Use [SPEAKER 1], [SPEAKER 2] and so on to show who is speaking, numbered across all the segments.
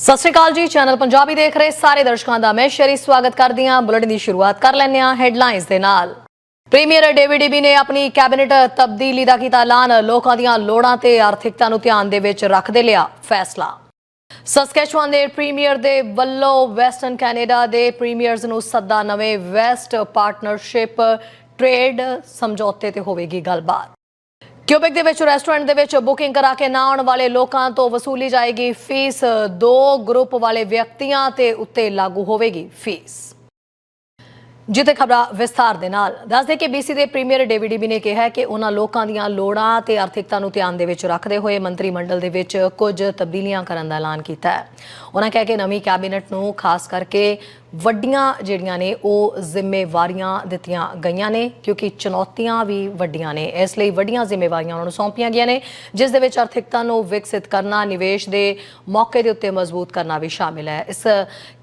[SPEAKER 1] ਸਤਿ ਸ਼੍ਰੀ ਅਕਾਲ ਜੀ ਚੈਨਲ ਪੰਜਾਬੀ ਦੇਖ ਰਹੇ ਸਾਰੇ ਦਰਸ਼ਕਾਂ ਦਾ ਮੈਂ ਸ਼ਰੀ ਸਵਾਗਤ ਕਰਦੀ ਹਾਂ। ਬੁਲੇਟਿਨ ਦੀ ਸ਼ੁਰੂਆਤ ਕਰ ਲੈਂਦੇ ਹਾਂ ਹੈਡਲਾਈਨਸ ਦੇ ਨਾਲ। ਪ੍ਰੀਮੀਅਰ ਡੇਵਿਡ ਈਬੀ ਨੇ ਆਪਣੀ ਕੈਬਨਿਟ ਤਬਦੀਲੀ ਦਾ ਕੀਤਾ ਐਲਾਨ। ਲੋਕਾਂ ਦੀਆਂ ਲੋੜਾਂ ਤੇ ਆਰਥਿਕਤਾ ਨੂੰ ਧਿਆਨ ਦੇ ਵਿੱਚ ਰੱਖਦੇ ਲਿਆ ਫੈਸਲਾ। ਸਸਕੈਚੁਆਨ ਦੇ ਪ੍ਰੀਮੀਅਰ ਦੇ ਵੱਲੋਂ ਵੈਸਟਰਨ ਕੈਨੇਡਾ ਦੇ ਪ੍ਰੀਮੀਅਰਸ ਨੂੰ ਸੱਦਾ ਨਵੇਂ ਵੈਸਟ ਪਾਰਟਨਰਸ਼ਿਪ ਟ੍ਰੇਡ ਸਮਝੌਤੇ ਤੇ ਹੋਵੇਗੀ ਗੱਲਬਾਤ। ਕਿਊਬਿਕ ਦੇ ਵਿੱਚ, ਰੈਸਟੋਰੈਂਟ ਦੇ ਵਿੱਚ ਬੁਕਿੰਗ ਕਰਾ ਕੇ ਨਾ ਆਉਣ ਵਾਲੇ ਲੋਕਾਂ ਤੋਂ ਵਸੂਲੀ ਜਾਏਗੀ ਫੀਸ। ਦੋ ਗਰੁੱਪ ਵਾਲੇ ਵਿਅਕਤੀਆਂ ਤੇ ਉੱਤੇ ਲਾਗੂ ਹੋਵੇਗੀ ਫੀਸ। ਜਿੱਤੇ ਖਬਰਾਂ ਵਿਸਥਾਰ ਦੇ ਨਾਲ। ਦੱਸਦੇ ਕਿ ਬੀਸੀ ਦੇ ਪ੍ਰੀਮੀਅਰ ਡੇਵਿਡ ਈਬੀ ਨੇ ਕਿਹਾ ਕਿ ਉਹਨਾਂ ਲੋਕਾਂ ਦੀਆਂ ਲੋੜਾਂ ਤੇ ਆਰਥਿਕਤਾ ਨੂੰ ਧਿਆਨ ਦੇ ਵਿੱਚ ਰੱਖਦੇ ਹੋਏ ਮੰਤਰੀ ਮੰਡਲ ਦੇ ਵਿੱਚ ਕੁਝ ਤਬਦੀਲੀਆਂ ਕਰਨ ਦਾ ਐਲਾਨ ਕੀਤਾ ਹੈ। ਉਹਨਾਂ ਕਹਿ ਕੇ ਨਵੀਂ ਕੈਬਨਿਟ ਨੂੰ ਖਾਸ ਕਰਕੇ ਵੱਡੀਆਂ ਜਿਹੜੀਆਂ ਨੇ, ਉਹ ਜ਼ਿੰਮੇਵਾਰੀਆਂ ਦਿੱਤੀਆਂ ਗਈਆਂ ਨੇ, ਕਿਉਂਕਿ ਚੁਣੌਤੀਆਂ ਵੀ ਵੱਡੀਆਂ ਨੇ। ਇਸ ਲਈ ਵੱਡੀਆਂ ਜ਼ਿੰਮੇਵਾਰੀਆਂ ਉਹਨਾਂ ਨੂੰ ਸੌਂਪੀਆਂ ਗਈਆਂ ਨੇ, ਜਿਸ ਦੇ ਵਿੱਚ ਆਰਥਿਕਤਾ ਨੂੰ ਵਿਕਸਿਤ ਕਰਨਾ, ਨਿਵੇਸ਼ ਦੇ ਮੌਕੇ ਦੇ ਉੱਤੇ ਮਜ਼ਬੂਤ ਕਰਨਾ ਵੀ ਸ਼ਾਮਿਲ ਹੈ। ਇਸ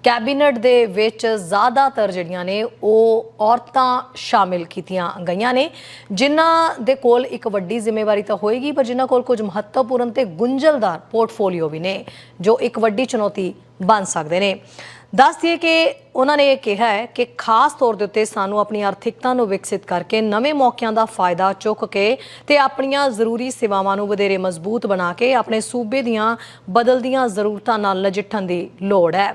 [SPEAKER 1] ਕੈਬਨਿਟ ਦੇ ਵਿੱਚ ਜ਼ਿਆਦਾਤਰ ਜਿਹੜੀਆਂ ਨੇ ਉਹ ਔਰਤਾਂ ਸ਼ਾਮਿਲ ਕੀਤੀਆਂ ਗਈਆਂ ਨੇ। ਜਿਨ੍ਹਾਂ ਦੇ ਕੋਲ ਇੱਕ ਵੱਡੀ ਜ਼ਿੰਮੇਵਾਰੀ ਤਾਂ ਹੋਏਗੀ, ਪਰ ਜਿਨ੍ਹਾਂ ਕੋਲ ਕੁਝ ਮਹੱਤਵਪੂਰਨ ਤੇ ਗੁੰਝਲਦਾਰ ਪੋਰਟਫੋਲੀਓ ਵੀ ਨੇ, ਜੋ ਇੱਕ ਵੱਡੀ ਚੁਣੌਤੀ ਬਣ ਸਕਦੇ ਨੇ। ਦੱਸ ਦਈਏ ਕਿ ਉਹਨਾਂ ਨੇ ਇਹ ਕਿਹਾ ਹੈ ਕਿ ਖਾਸ ਤੌਰ ਦੇ ਉੱਤੇ ਸਾਨੂੰ ਆਪਣੀ ਆਰਥਿਕਤਾ ਨੂੰ ਵਿਕਸਿਤ ਕਰਕੇ ਨਵੇਂ ਮੌਕਿਆਂ ਦਾ ਫਾਇਦਾ ਚੁੱਕ ਕੇ ਤੇ ਆਪਣੀਆਂ ਜ਼ਰੂਰੀ ਸੇਵਾਵਾਂ ਨੂੰ ਵਧੇਰੇ ਮਜ਼ਬੂਤ ਬਣਾ ਕੇ ਆਪਣੇ ਸੂਬੇ ਦੀਆਂ ਬਦਲਦੀਆਂ ਜ਼ਰੂਰਤਾਂ ਨਾਲ ਨਜਿੱਠਣ ਦੀ ਲੋੜ ਹੈ।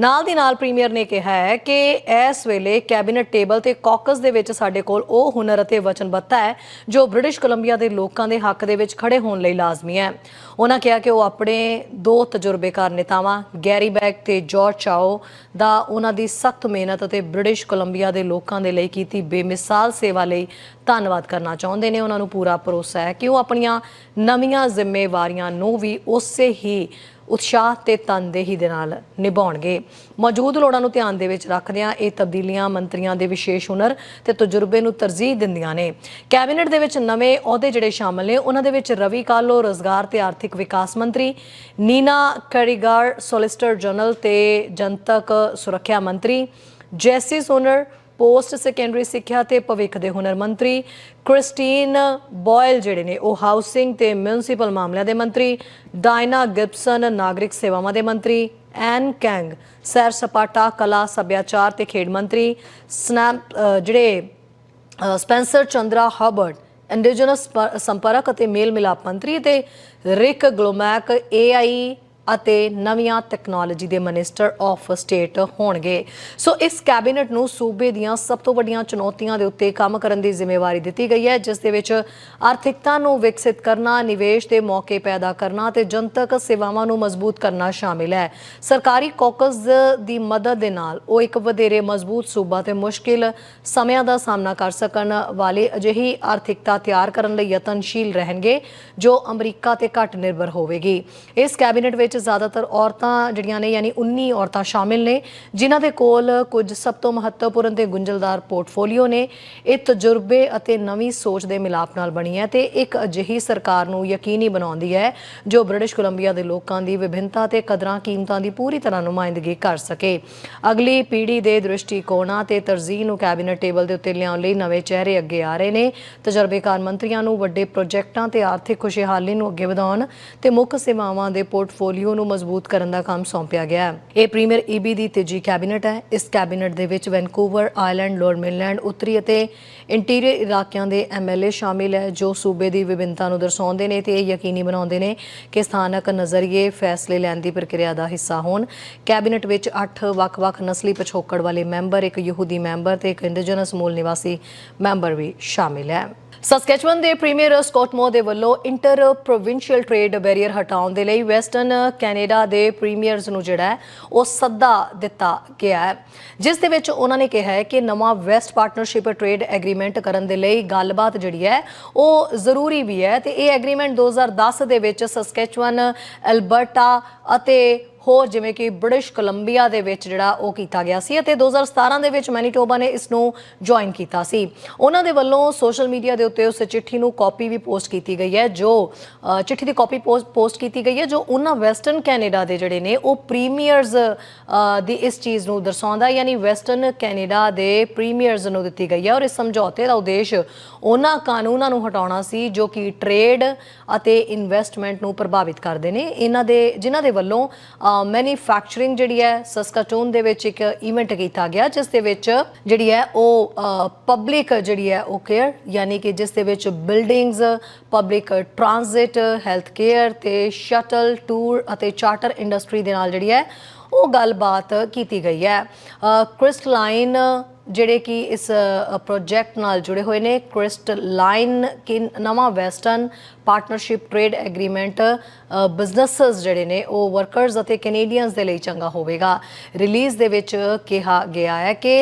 [SPEAKER 1] ਨਾਲ ਦੀ ਨਾਲ ਪ੍ਰੀਮੀਅਰ ਨੇ ਕਿਹਾ ਹੈ ਕਿ ਇਸ ਵੇਲੇ ਕੈਬਨਿਟ ਟੇਬਲ ਤੇ ਕਾਕਸ ਦੇ ਵਿੱਚ ਸਾਡੇ ਕੋਲ ਉਹ ਹੁਨਰ ਅਤੇ ਵਚਨਬੱਧਤਾ ਹੈ ਜੋ ਬ੍ਰਿਟਿਸ਼ ਕੋਲੰਬੀਆ ਦੇ ਲੋਕਾਂ ਦੇ ਹੱਕ ਦੇ ਵਿੱਚ ਖੜੇ ਹੋਣ ਲਈ ਲਾਜ਼ਮੀ ਹੈ। ਉਹਨਾਂ ਕਿਹਾ ਕਿ ਉਹ ਆਪਣੇ ਦੋ ਤਜਰਬੇਕਾਰ ਨੇਤਾਵਾਂ ਗੈਰੀ ਬੈਕ ਤੇ ਜਾਰਜ ਚਾਓ ਦਾ ਉਹਨਾਂ ਦੀ ਸਖਤ ਮਿਹਨਤ ਅਤੇ ਬ੍ਰਿਟਿਸ਼ ਕੋਲੰਬੀਆ ਦੇ ਲੋਕਾਂ ਦੇ ਲਈ ਕੀਤੀ ਬੇਮਿਸਾਲ ਸੇਵਾ ਲਈ ਧੰਨਵਾਦ ਕਰਨਾ ਚਾਹੁੰਦੇ ਨੇ, ਉਹਨਾਂ ਨੂੰ ਪੂਰਾ ਭਰੋਸਾ ਹੈ ਕਿ ਉਹ ਆਪਣੀਆਂ ਨਵੀਆਂ ਜ਼ਿੰਮੇਵਾਰੀਆਂ ਨੂੰ ਵੀ ਉਸੇ ਹੀ ਉਤਸ਼ਾਹ ਤੇ ਤਨਦੇਹੀ ਦੇ ਨਾਲ ਨਿਭਾਉਣਗੇ। ਮੌਜੂਦ ਲੋੜਾਂ ਨੂੰ ਧਿਆਨ ਦੇ ਵਿੱਚ ਰੱਖਦਿਆਂ ਇਹ ਤਬਦੀਲੀਆਂ ਮੰਤਰੀਆਂ ਦੇ ਵਿਸ਼ੇਸ਼ ਹੁਨਰ ਤੇ ਤਜਰਬੇ ਨੂੰ ਤਰਜੀਹ ਦਿੰਦੀਆਂ ਨੇ। ਕੈਬਨਿਟ ਦੇ ਵਿੱਚ ਨਵੇਂ ਅਹੁਦੇ ਜਿਹੜੇ ਸ਼ਾਮਲ ਨੇ, ਉਹਨਾਂ ਦੇ ਵਿੱਚ ਰਵੀ ਕਾਲੋ, ਰੋਜ਼ਗਾਰ ਤੇ ਆਰਥਿਕ ਵਿਕਾਸ ਮੰਤਰੀ, ਨੀਨਾ ਕਰੀਗਰ ਸੋਲਿਸਟਰ ਜਨਰਲ ਤੇ ਜਨਤਕ ਸੁਰੱਖਿਆ ਮੰਤਰੀ, ਜੈਸੀ ਸੋਨਰ ਪੋਸਟ ਸੈਕੰਡਰੀ ਸਿੱਖਿਆ ਤੇ ਭਵਿੱਖ ਦੇ ਹੁਨਰ ਮੰਤਰੀ ਕ੍ਰਿਸਟੀਨ ਬੋਇਲ ਜਿਹੜੇ ਨੇ ਉਹ ਹਾਊਸਿੰਗ ਤੇ ਮਿਊਨਿਸਪਲ ਮਾਮਲਿਆਂ ਦੇ ਮੰਤਰੀ, ਡਾਇਨਾ ਗਿਬਸਨ ਨਾਗਰਿਕ ਸੇਵਾਵਾਂ ਦੇ ਮੰਤਰੀ, ਐਨ ਕੈਂਗ ਸੈਰ ਸਪਾਟਾ, ਕਲਾ, ਸੱਭਿਆਚਾਰ ਤੇ ਖੇਡ ਮੰਤਰੀ, ਸਨੈਪ ਜਿਹੜੇ ਸਪੈਂਸਰ ਚੰਦਰਾ ਹਬਰਟ, ਇੰਡੀਜਨਸ ਸੰਪਰਕ ਅਤੇ ਮੇਲ ਮਿਲਾਪ ਮੰਤਰੀ ਤੇ ਰਿਕ ਗਲੋਮੈਕ ਏਆਈ ਅਤੇ ਨਵੀਆਂ ਟੈਕਨੋਲੋਜੀ ਦੇ ਮਿਨਿਸਟਰ ਆਫ ਸਟੇਟ ਹੋਣਗੇ। ਸੋ ਇਸ ਕੈਬਨਿਟ ਨੂੰ ਸੂਬੇ ਦੀਆਂ ਸਭ ਤੋਂ ਵੱਡੀਆਂ ਚੁਣੌਤੀਆਂ ਦੇ ਉੱਤੇ ਕੰਮ ਕਰਨ ਦੀ ਜ਼ਿੰਮੇਵਾਰੀ ਦਿੱਤੀ ਗਈ ਹੈ, ਜਿਸ ਦੇ ਵਿੱਚ ਆਰਥਿਕਤਾ ਨੂੰ ਵਿਕਸਿਤ ਕਰਨਾ, ਨਿਵੇਸ਼ ਦੇ ਮੌਕੇ ਪੈਦਾ ਕਰਨਾ ਤੇ ਜਨਤਕ ਸੇਵਾਵਾਂ ਨੂੰ ਮਜ਼ਬੂਤ ਕਰਨਾ ਸ਼ਾਮਿਲ ਹੈ। ਸਰਕਾਰੀ ਕਾਕਸ ਦੀ ਮਦਦ ਦੇ ਨਾਲ ਉਹ ਇੱਕ ਵਧੇਰੇ ਮਜ਼ਬੂਤ ਸੂਬਾ ਤੇ ਮੁਸ਼ਕਿਲ ਸਮਿਆਂ ਦਾ ਸਾਹਮਣਾ ਕਰ ਸਕਣ ਵਾਲੇ ਅਜਿਹੀ ਆਰਥਿਕਤਾ ਤਿਆਰ ਕਰਨ ਲਈ ਯਤਨਸ਼ੀਲ ਰਹਿਣਗੇ, ਜੋ ਅਮਰੀਕਾ ਤੇ ਘੱਟ ਨਿਰਭਰ ਹੋਵੇਗੀ। ਇਸ ਕੈਬਨਿਟ ਵਿੱਚ ਜ਼ਿਆਦਾਤਰ ਔਰਤਾਂ ਜਿਹੜੀਆਂ ਨੇ, ਯਾਨੀ 19 ਔਰਤਾਂ ਸ਼ਾਮਿਲ ਨੇ, ਜਿਨ੍ਹਾਂ ਦੇ ਕੋਲ ਕੁਝ ਸਭ ਤੋਂ ਮਹੱਤਵਪੂਰਨ ਤੇ ਗੁੰਝਲਦਾਰ ਪੋਰਟਫੋਲੀਓ ਨੇ, ਇਹ ਤਜਰਬੇ ਅਤੇ ਨਵੀਂ ਸੋਚ ਦੇ ਮਿਲਾਪ ਨਾਲ ਬਣੀ ਹੈ ਤੇ ਇੱਕ ਅਜਿਹੀ ਸਰਕਾਰ ਨੂੰ ਯਕੀਨੀ ਬਣਾਉਂਦੀ ਹੈ, ਜੋ ਬ੍ਰਿਟਿਸ਼ ਕੋਲੰਬੀਆ ਦੇ ਲੋਕਾਂ ਦੀ ਵਿਭਿੰਨਤਾ ਤੇ ਕਦਰਾਂ ਕੀਮਤਾਂ ਦੀ ਪੂਰੀ ਤਰ੍ਹਾਂ ਨੁਮਾਇੰਦਗੀ ਕਰ ਸਕੇ। ਅਗਲੀ ਪੀੜ੍ਹੀ ਦੇ ਦ੍ਰਿਸ਼ਟੀਕੋਣਾਂ ਤੇ ਤਰਜੀਹ ਨੂੰ ਕੈਬਨਿਟ ਟੇਬਲ ਦੇ ਉੱਤੇ ਲਿਆਉਣ ਲਈ ਨਵੇਂ ਚਿਹਰੇ ਅੱਗੇ ਆ ਰਹੇ ਨੇ। ਤਜਰਬੇਕਾਰ ਮੰਤਰੀਆਂ ਨੂੰ ਵੱਡੇ ਪ੍ਰੋਜੈਕਟਾਂ ਤੇ ਆਰਥਿਕ ਖੁਸ਼ਹਾਲੀ ਨੂੰ ਅੱਗੇ ਵਧਾਉਣ ਤੇ ਮੁੱਖ ਸੇਵਾਵਾਂ ਦੇ ਪੋਰਟਫੋਲੀਓ ਨੂੰ ਮਜ਼ਬੂਤ ਕਰਨ ਦਾ ਕੰਮ ਸੌਂਪਿਆ ਗਿਆ ਹੈ। ਇਹ ਪ੍ਰੀਮੀਅਰ ਈਬੀ ਦੀ ਤੀਜੀ ਕੈਬਨਿਟ ਹੈ। ਇਸ ਕੈਬਨਿਟ ਦੇ ਵਿੱਚ ਵੈਨਕੂਵਰ ਆਇਲੈਂਡ ਲੋਅਰ ਮਿਲਲੈਂਡ ਉੱਤਰੀ ਅਤੇ ਇੰਟੀਰੀਅਰ ਇਲਾਕਿਆਂ ਦੇ ਐਮਐਲਏ ਸ਼ਾਮਿਲ ਹੈ, ਜੋ ਸੂਬੇ ਦੀ ਵਿਭਿੰਨਤਾ ਨੂੰ ਦਰਸਾਉਂਦੇ ਨੇ ਤੇ ਇਹ ਯਕੀਨੀ ਬਣਾਉਂਦੇ ਨੇ ਕਿ ਸਥਾਨਕ ਨਜ਼ਰੀਏ ਫੈਸਲੇ ਲੈਣ ਦੀ ਪ੍ਰਕਿਰਿਆ ਦਾ ਹਿੱਸਾ ਹੋਣ। ਕੈਬਨਿਟ ਵਿੱਚ 8 ਵੱਖ-ਵੱਖ ਨਸਲੀ ਪਿਛੋਕੜ ਵਾਲੇ ਮੈਂਬਰ, ਇੱਕ ਯਹੂਦੀ ਮੈਂਬਰ ਤੇ ਇੱਕ ਇੰਡੀਜਨਸ ਮੂਲ ਨਿਵਾਸੀ ਮੈਂਬਰ ਵੀ ਸ਼ਾਮਿਲ ਹੈ। ਸਸਕੈਚਵਨ ਦੇ ਪ੍ਰੀਮੀਅਰ ਸਕਾਟ ਮੋ ਦੇ ਵੱਲੋਂ ਇੰਟਰ ਪ੍ਰੋਵਿੰਸ਼ੀਅਲ ਟ੍ਰੇਡ ਬੈਰੀਅਰ ਹਟਾਉਣ ਦੇ ਲਈ ਵੈਸਟਰਨ ਕੈਨੇਡਾ ਦੇ ਪ੍ਰੀਮੀਅਰਸ ਨੂੰ ਜਿਹੜਾ ਉਹ ਸੱਦਾ ਦਿੱਤਾ ਗਿਆ ਹੈ। ਜਿਸ ਦੇ ਵਿੱਚ ਉਹਨਾਂ ਨੇ ਕਿਹਾ ਹੈ ਕਿ ਨਵਾਂ ਵੈਸਟ ਪਾਰਟਨਰਸ਼ਿਪ ਟ੍ਰੇਡ ਐਗਰੀਮੈਂਟ ਕਰਨ ਦੇ ਲਈ ਗੱਲਬਾਤ ਜਿਹੜੀ ਹੈ, ਉਹ ਜ਼ਰੂਰੀ ਵੀ ਹੈ ਤੇ ਇਹ ਐਗਰੀਮੈਂਟ 2010 ਦੇ ਵਿੱਚ ਸਸਕੈਚਵਨ ਐਲਬਰਟਾ ਅਤੇ ਹੋਰ ਜਿਵੇਂ ਕਿ ਬ੍ਰਿਟਿਸ਼ ਕੋਲੰਬੀਆ ਦੇ ਵਿੱਚ ਜਿਹੜਾ ਉਹ ਕੀਤਾ ਗਿਆ ਸੀ ਅਤੇ 2017 ਦੇ ਵਿੱਚ ਮੈਨੀਟੋਬਾ ਨੇ ਇਸ ਨੂੰ ਜੁਆਇਨ ਕੀਤਾ ਸੀ। ਉਹਨਾਂ ਦੇ ਵੱਲੋਂ ਸੋਸ਼ਲ ਮੀਡੀਆ ਦੇ ਉੱਤੇ ਉਸ ਚਿੱਠੀ ਨੂੰ ਕਾਪੀ ਵੀ ਪੋਸਟ ਕੀਤੀ ਗਈ ਹੈ, ਜੋ ਚਿੱਠੀ ਦੀ ਕਾਪੀ ਪੋਸਟ ਕੀਤੀ ਗਈ ਹੈ, ਜੋ ਉਹਨਾਂ ਵੈਸਟਰਨ ਕੈਨੇਡਾ ਦੇ ਜਿਹੜੇ ਨੇ ਉਹ ਪ੍ਰੀਮੀਅਰਸ ਦੀ ਇਸ ਚੀਜ਼ ਨੂੰ ਦਰਸਾਉਂਦਾ ਯਾਨੀ ਵੈਸਟਰਨ ਕੈਨੇਡਾ ਦੇ ਪ੍ਰੀਮੀਅਰਸ ਨੂੰ ਦਿੱਤੀ ਗਈ ਹੈ। ਔਰ ਇਸ ਸਮਝੌਤੇ ਦਾ ਉਦੇਸ਼ ਉਹਨਾਂ ਕਾਨੂੰਨਾਂ ਨੂੰ ਹਟਾਉਣਾ ਸੀ, ਜੋ ਕਿ ਟ੍ਰੇਡ ਅਤੇ ਇਨਵੈਸਟਮੈਂਟ ਨੂੰ ਪ੍ਰਭਾਵਿਤ ਕਰਦੇ ਨੇ। ਇਹਨਾਂ ਦੇ, ਜਿਨ੍ਹਾਂ ਦੇ ਵੱਲੋਂ ਮੈਨੂਫੈਕਚਰਿੰਗ ਜਿਹੜੀ ਹੈ ਸਸਕਾਟੂਨ ਦੇ ਵਿੱਚ ਇੱਕ ਇਵੈਂਟ ਕੀਤਾ ਗਿਆ, ਜਿਸ ਦੇ ਵਿੱਚ ਜਿਹੜੀ ਹੈ ਉਹ ਪਬਲਿਕ ਜਿਹੜੀ ਹੈ ਉਹ ਕੇਅਰ ਯਾਨੀ ਕਿ ਜਿਸ ਦੇ ਵਿੱਚ buildings public transit health care ਤੇ ਸ਼ਟਲ ਟੂਰ ਅਤੇ ਚਾਰਟਰ ਇੰਡਸਟਰੀ ਦੇ ਨਾਲ ਜਿਹੜੀ ਹੈ ਉਹ ਗੱਲਬਾਤ ਕੀਤੀ ਗਈ ਹੈ। ਕ੍ਰਿਸਟਲਾਈਨ ਜਿਹੜੇ ਕਿ ਇਸ ਪ੍ਰੋਜੈਕਟ ਨਾਲ ਜੁੜੇ ਹੋਏ ਨੇ। ਕ੍ਰਿਸਟਲਾਈਨ ਕਿ ਨਵਾਂ western partnership trade agreement businesses ਜਿਹੜੇ ਨੇ, ਉਹ ਵਰਕਰਸ ਅਤੇ ਕੈਨੇਡੀਅਨਸ ਦੇ ਲਈ ਚੰਗਾ ਹੋਵੇਗਾ। ਰਿਲੀਜ਼ ਦੇ ਵਿੱਚ ਕਿਹਾ ਗਿਆ ਹੈ ਕਿ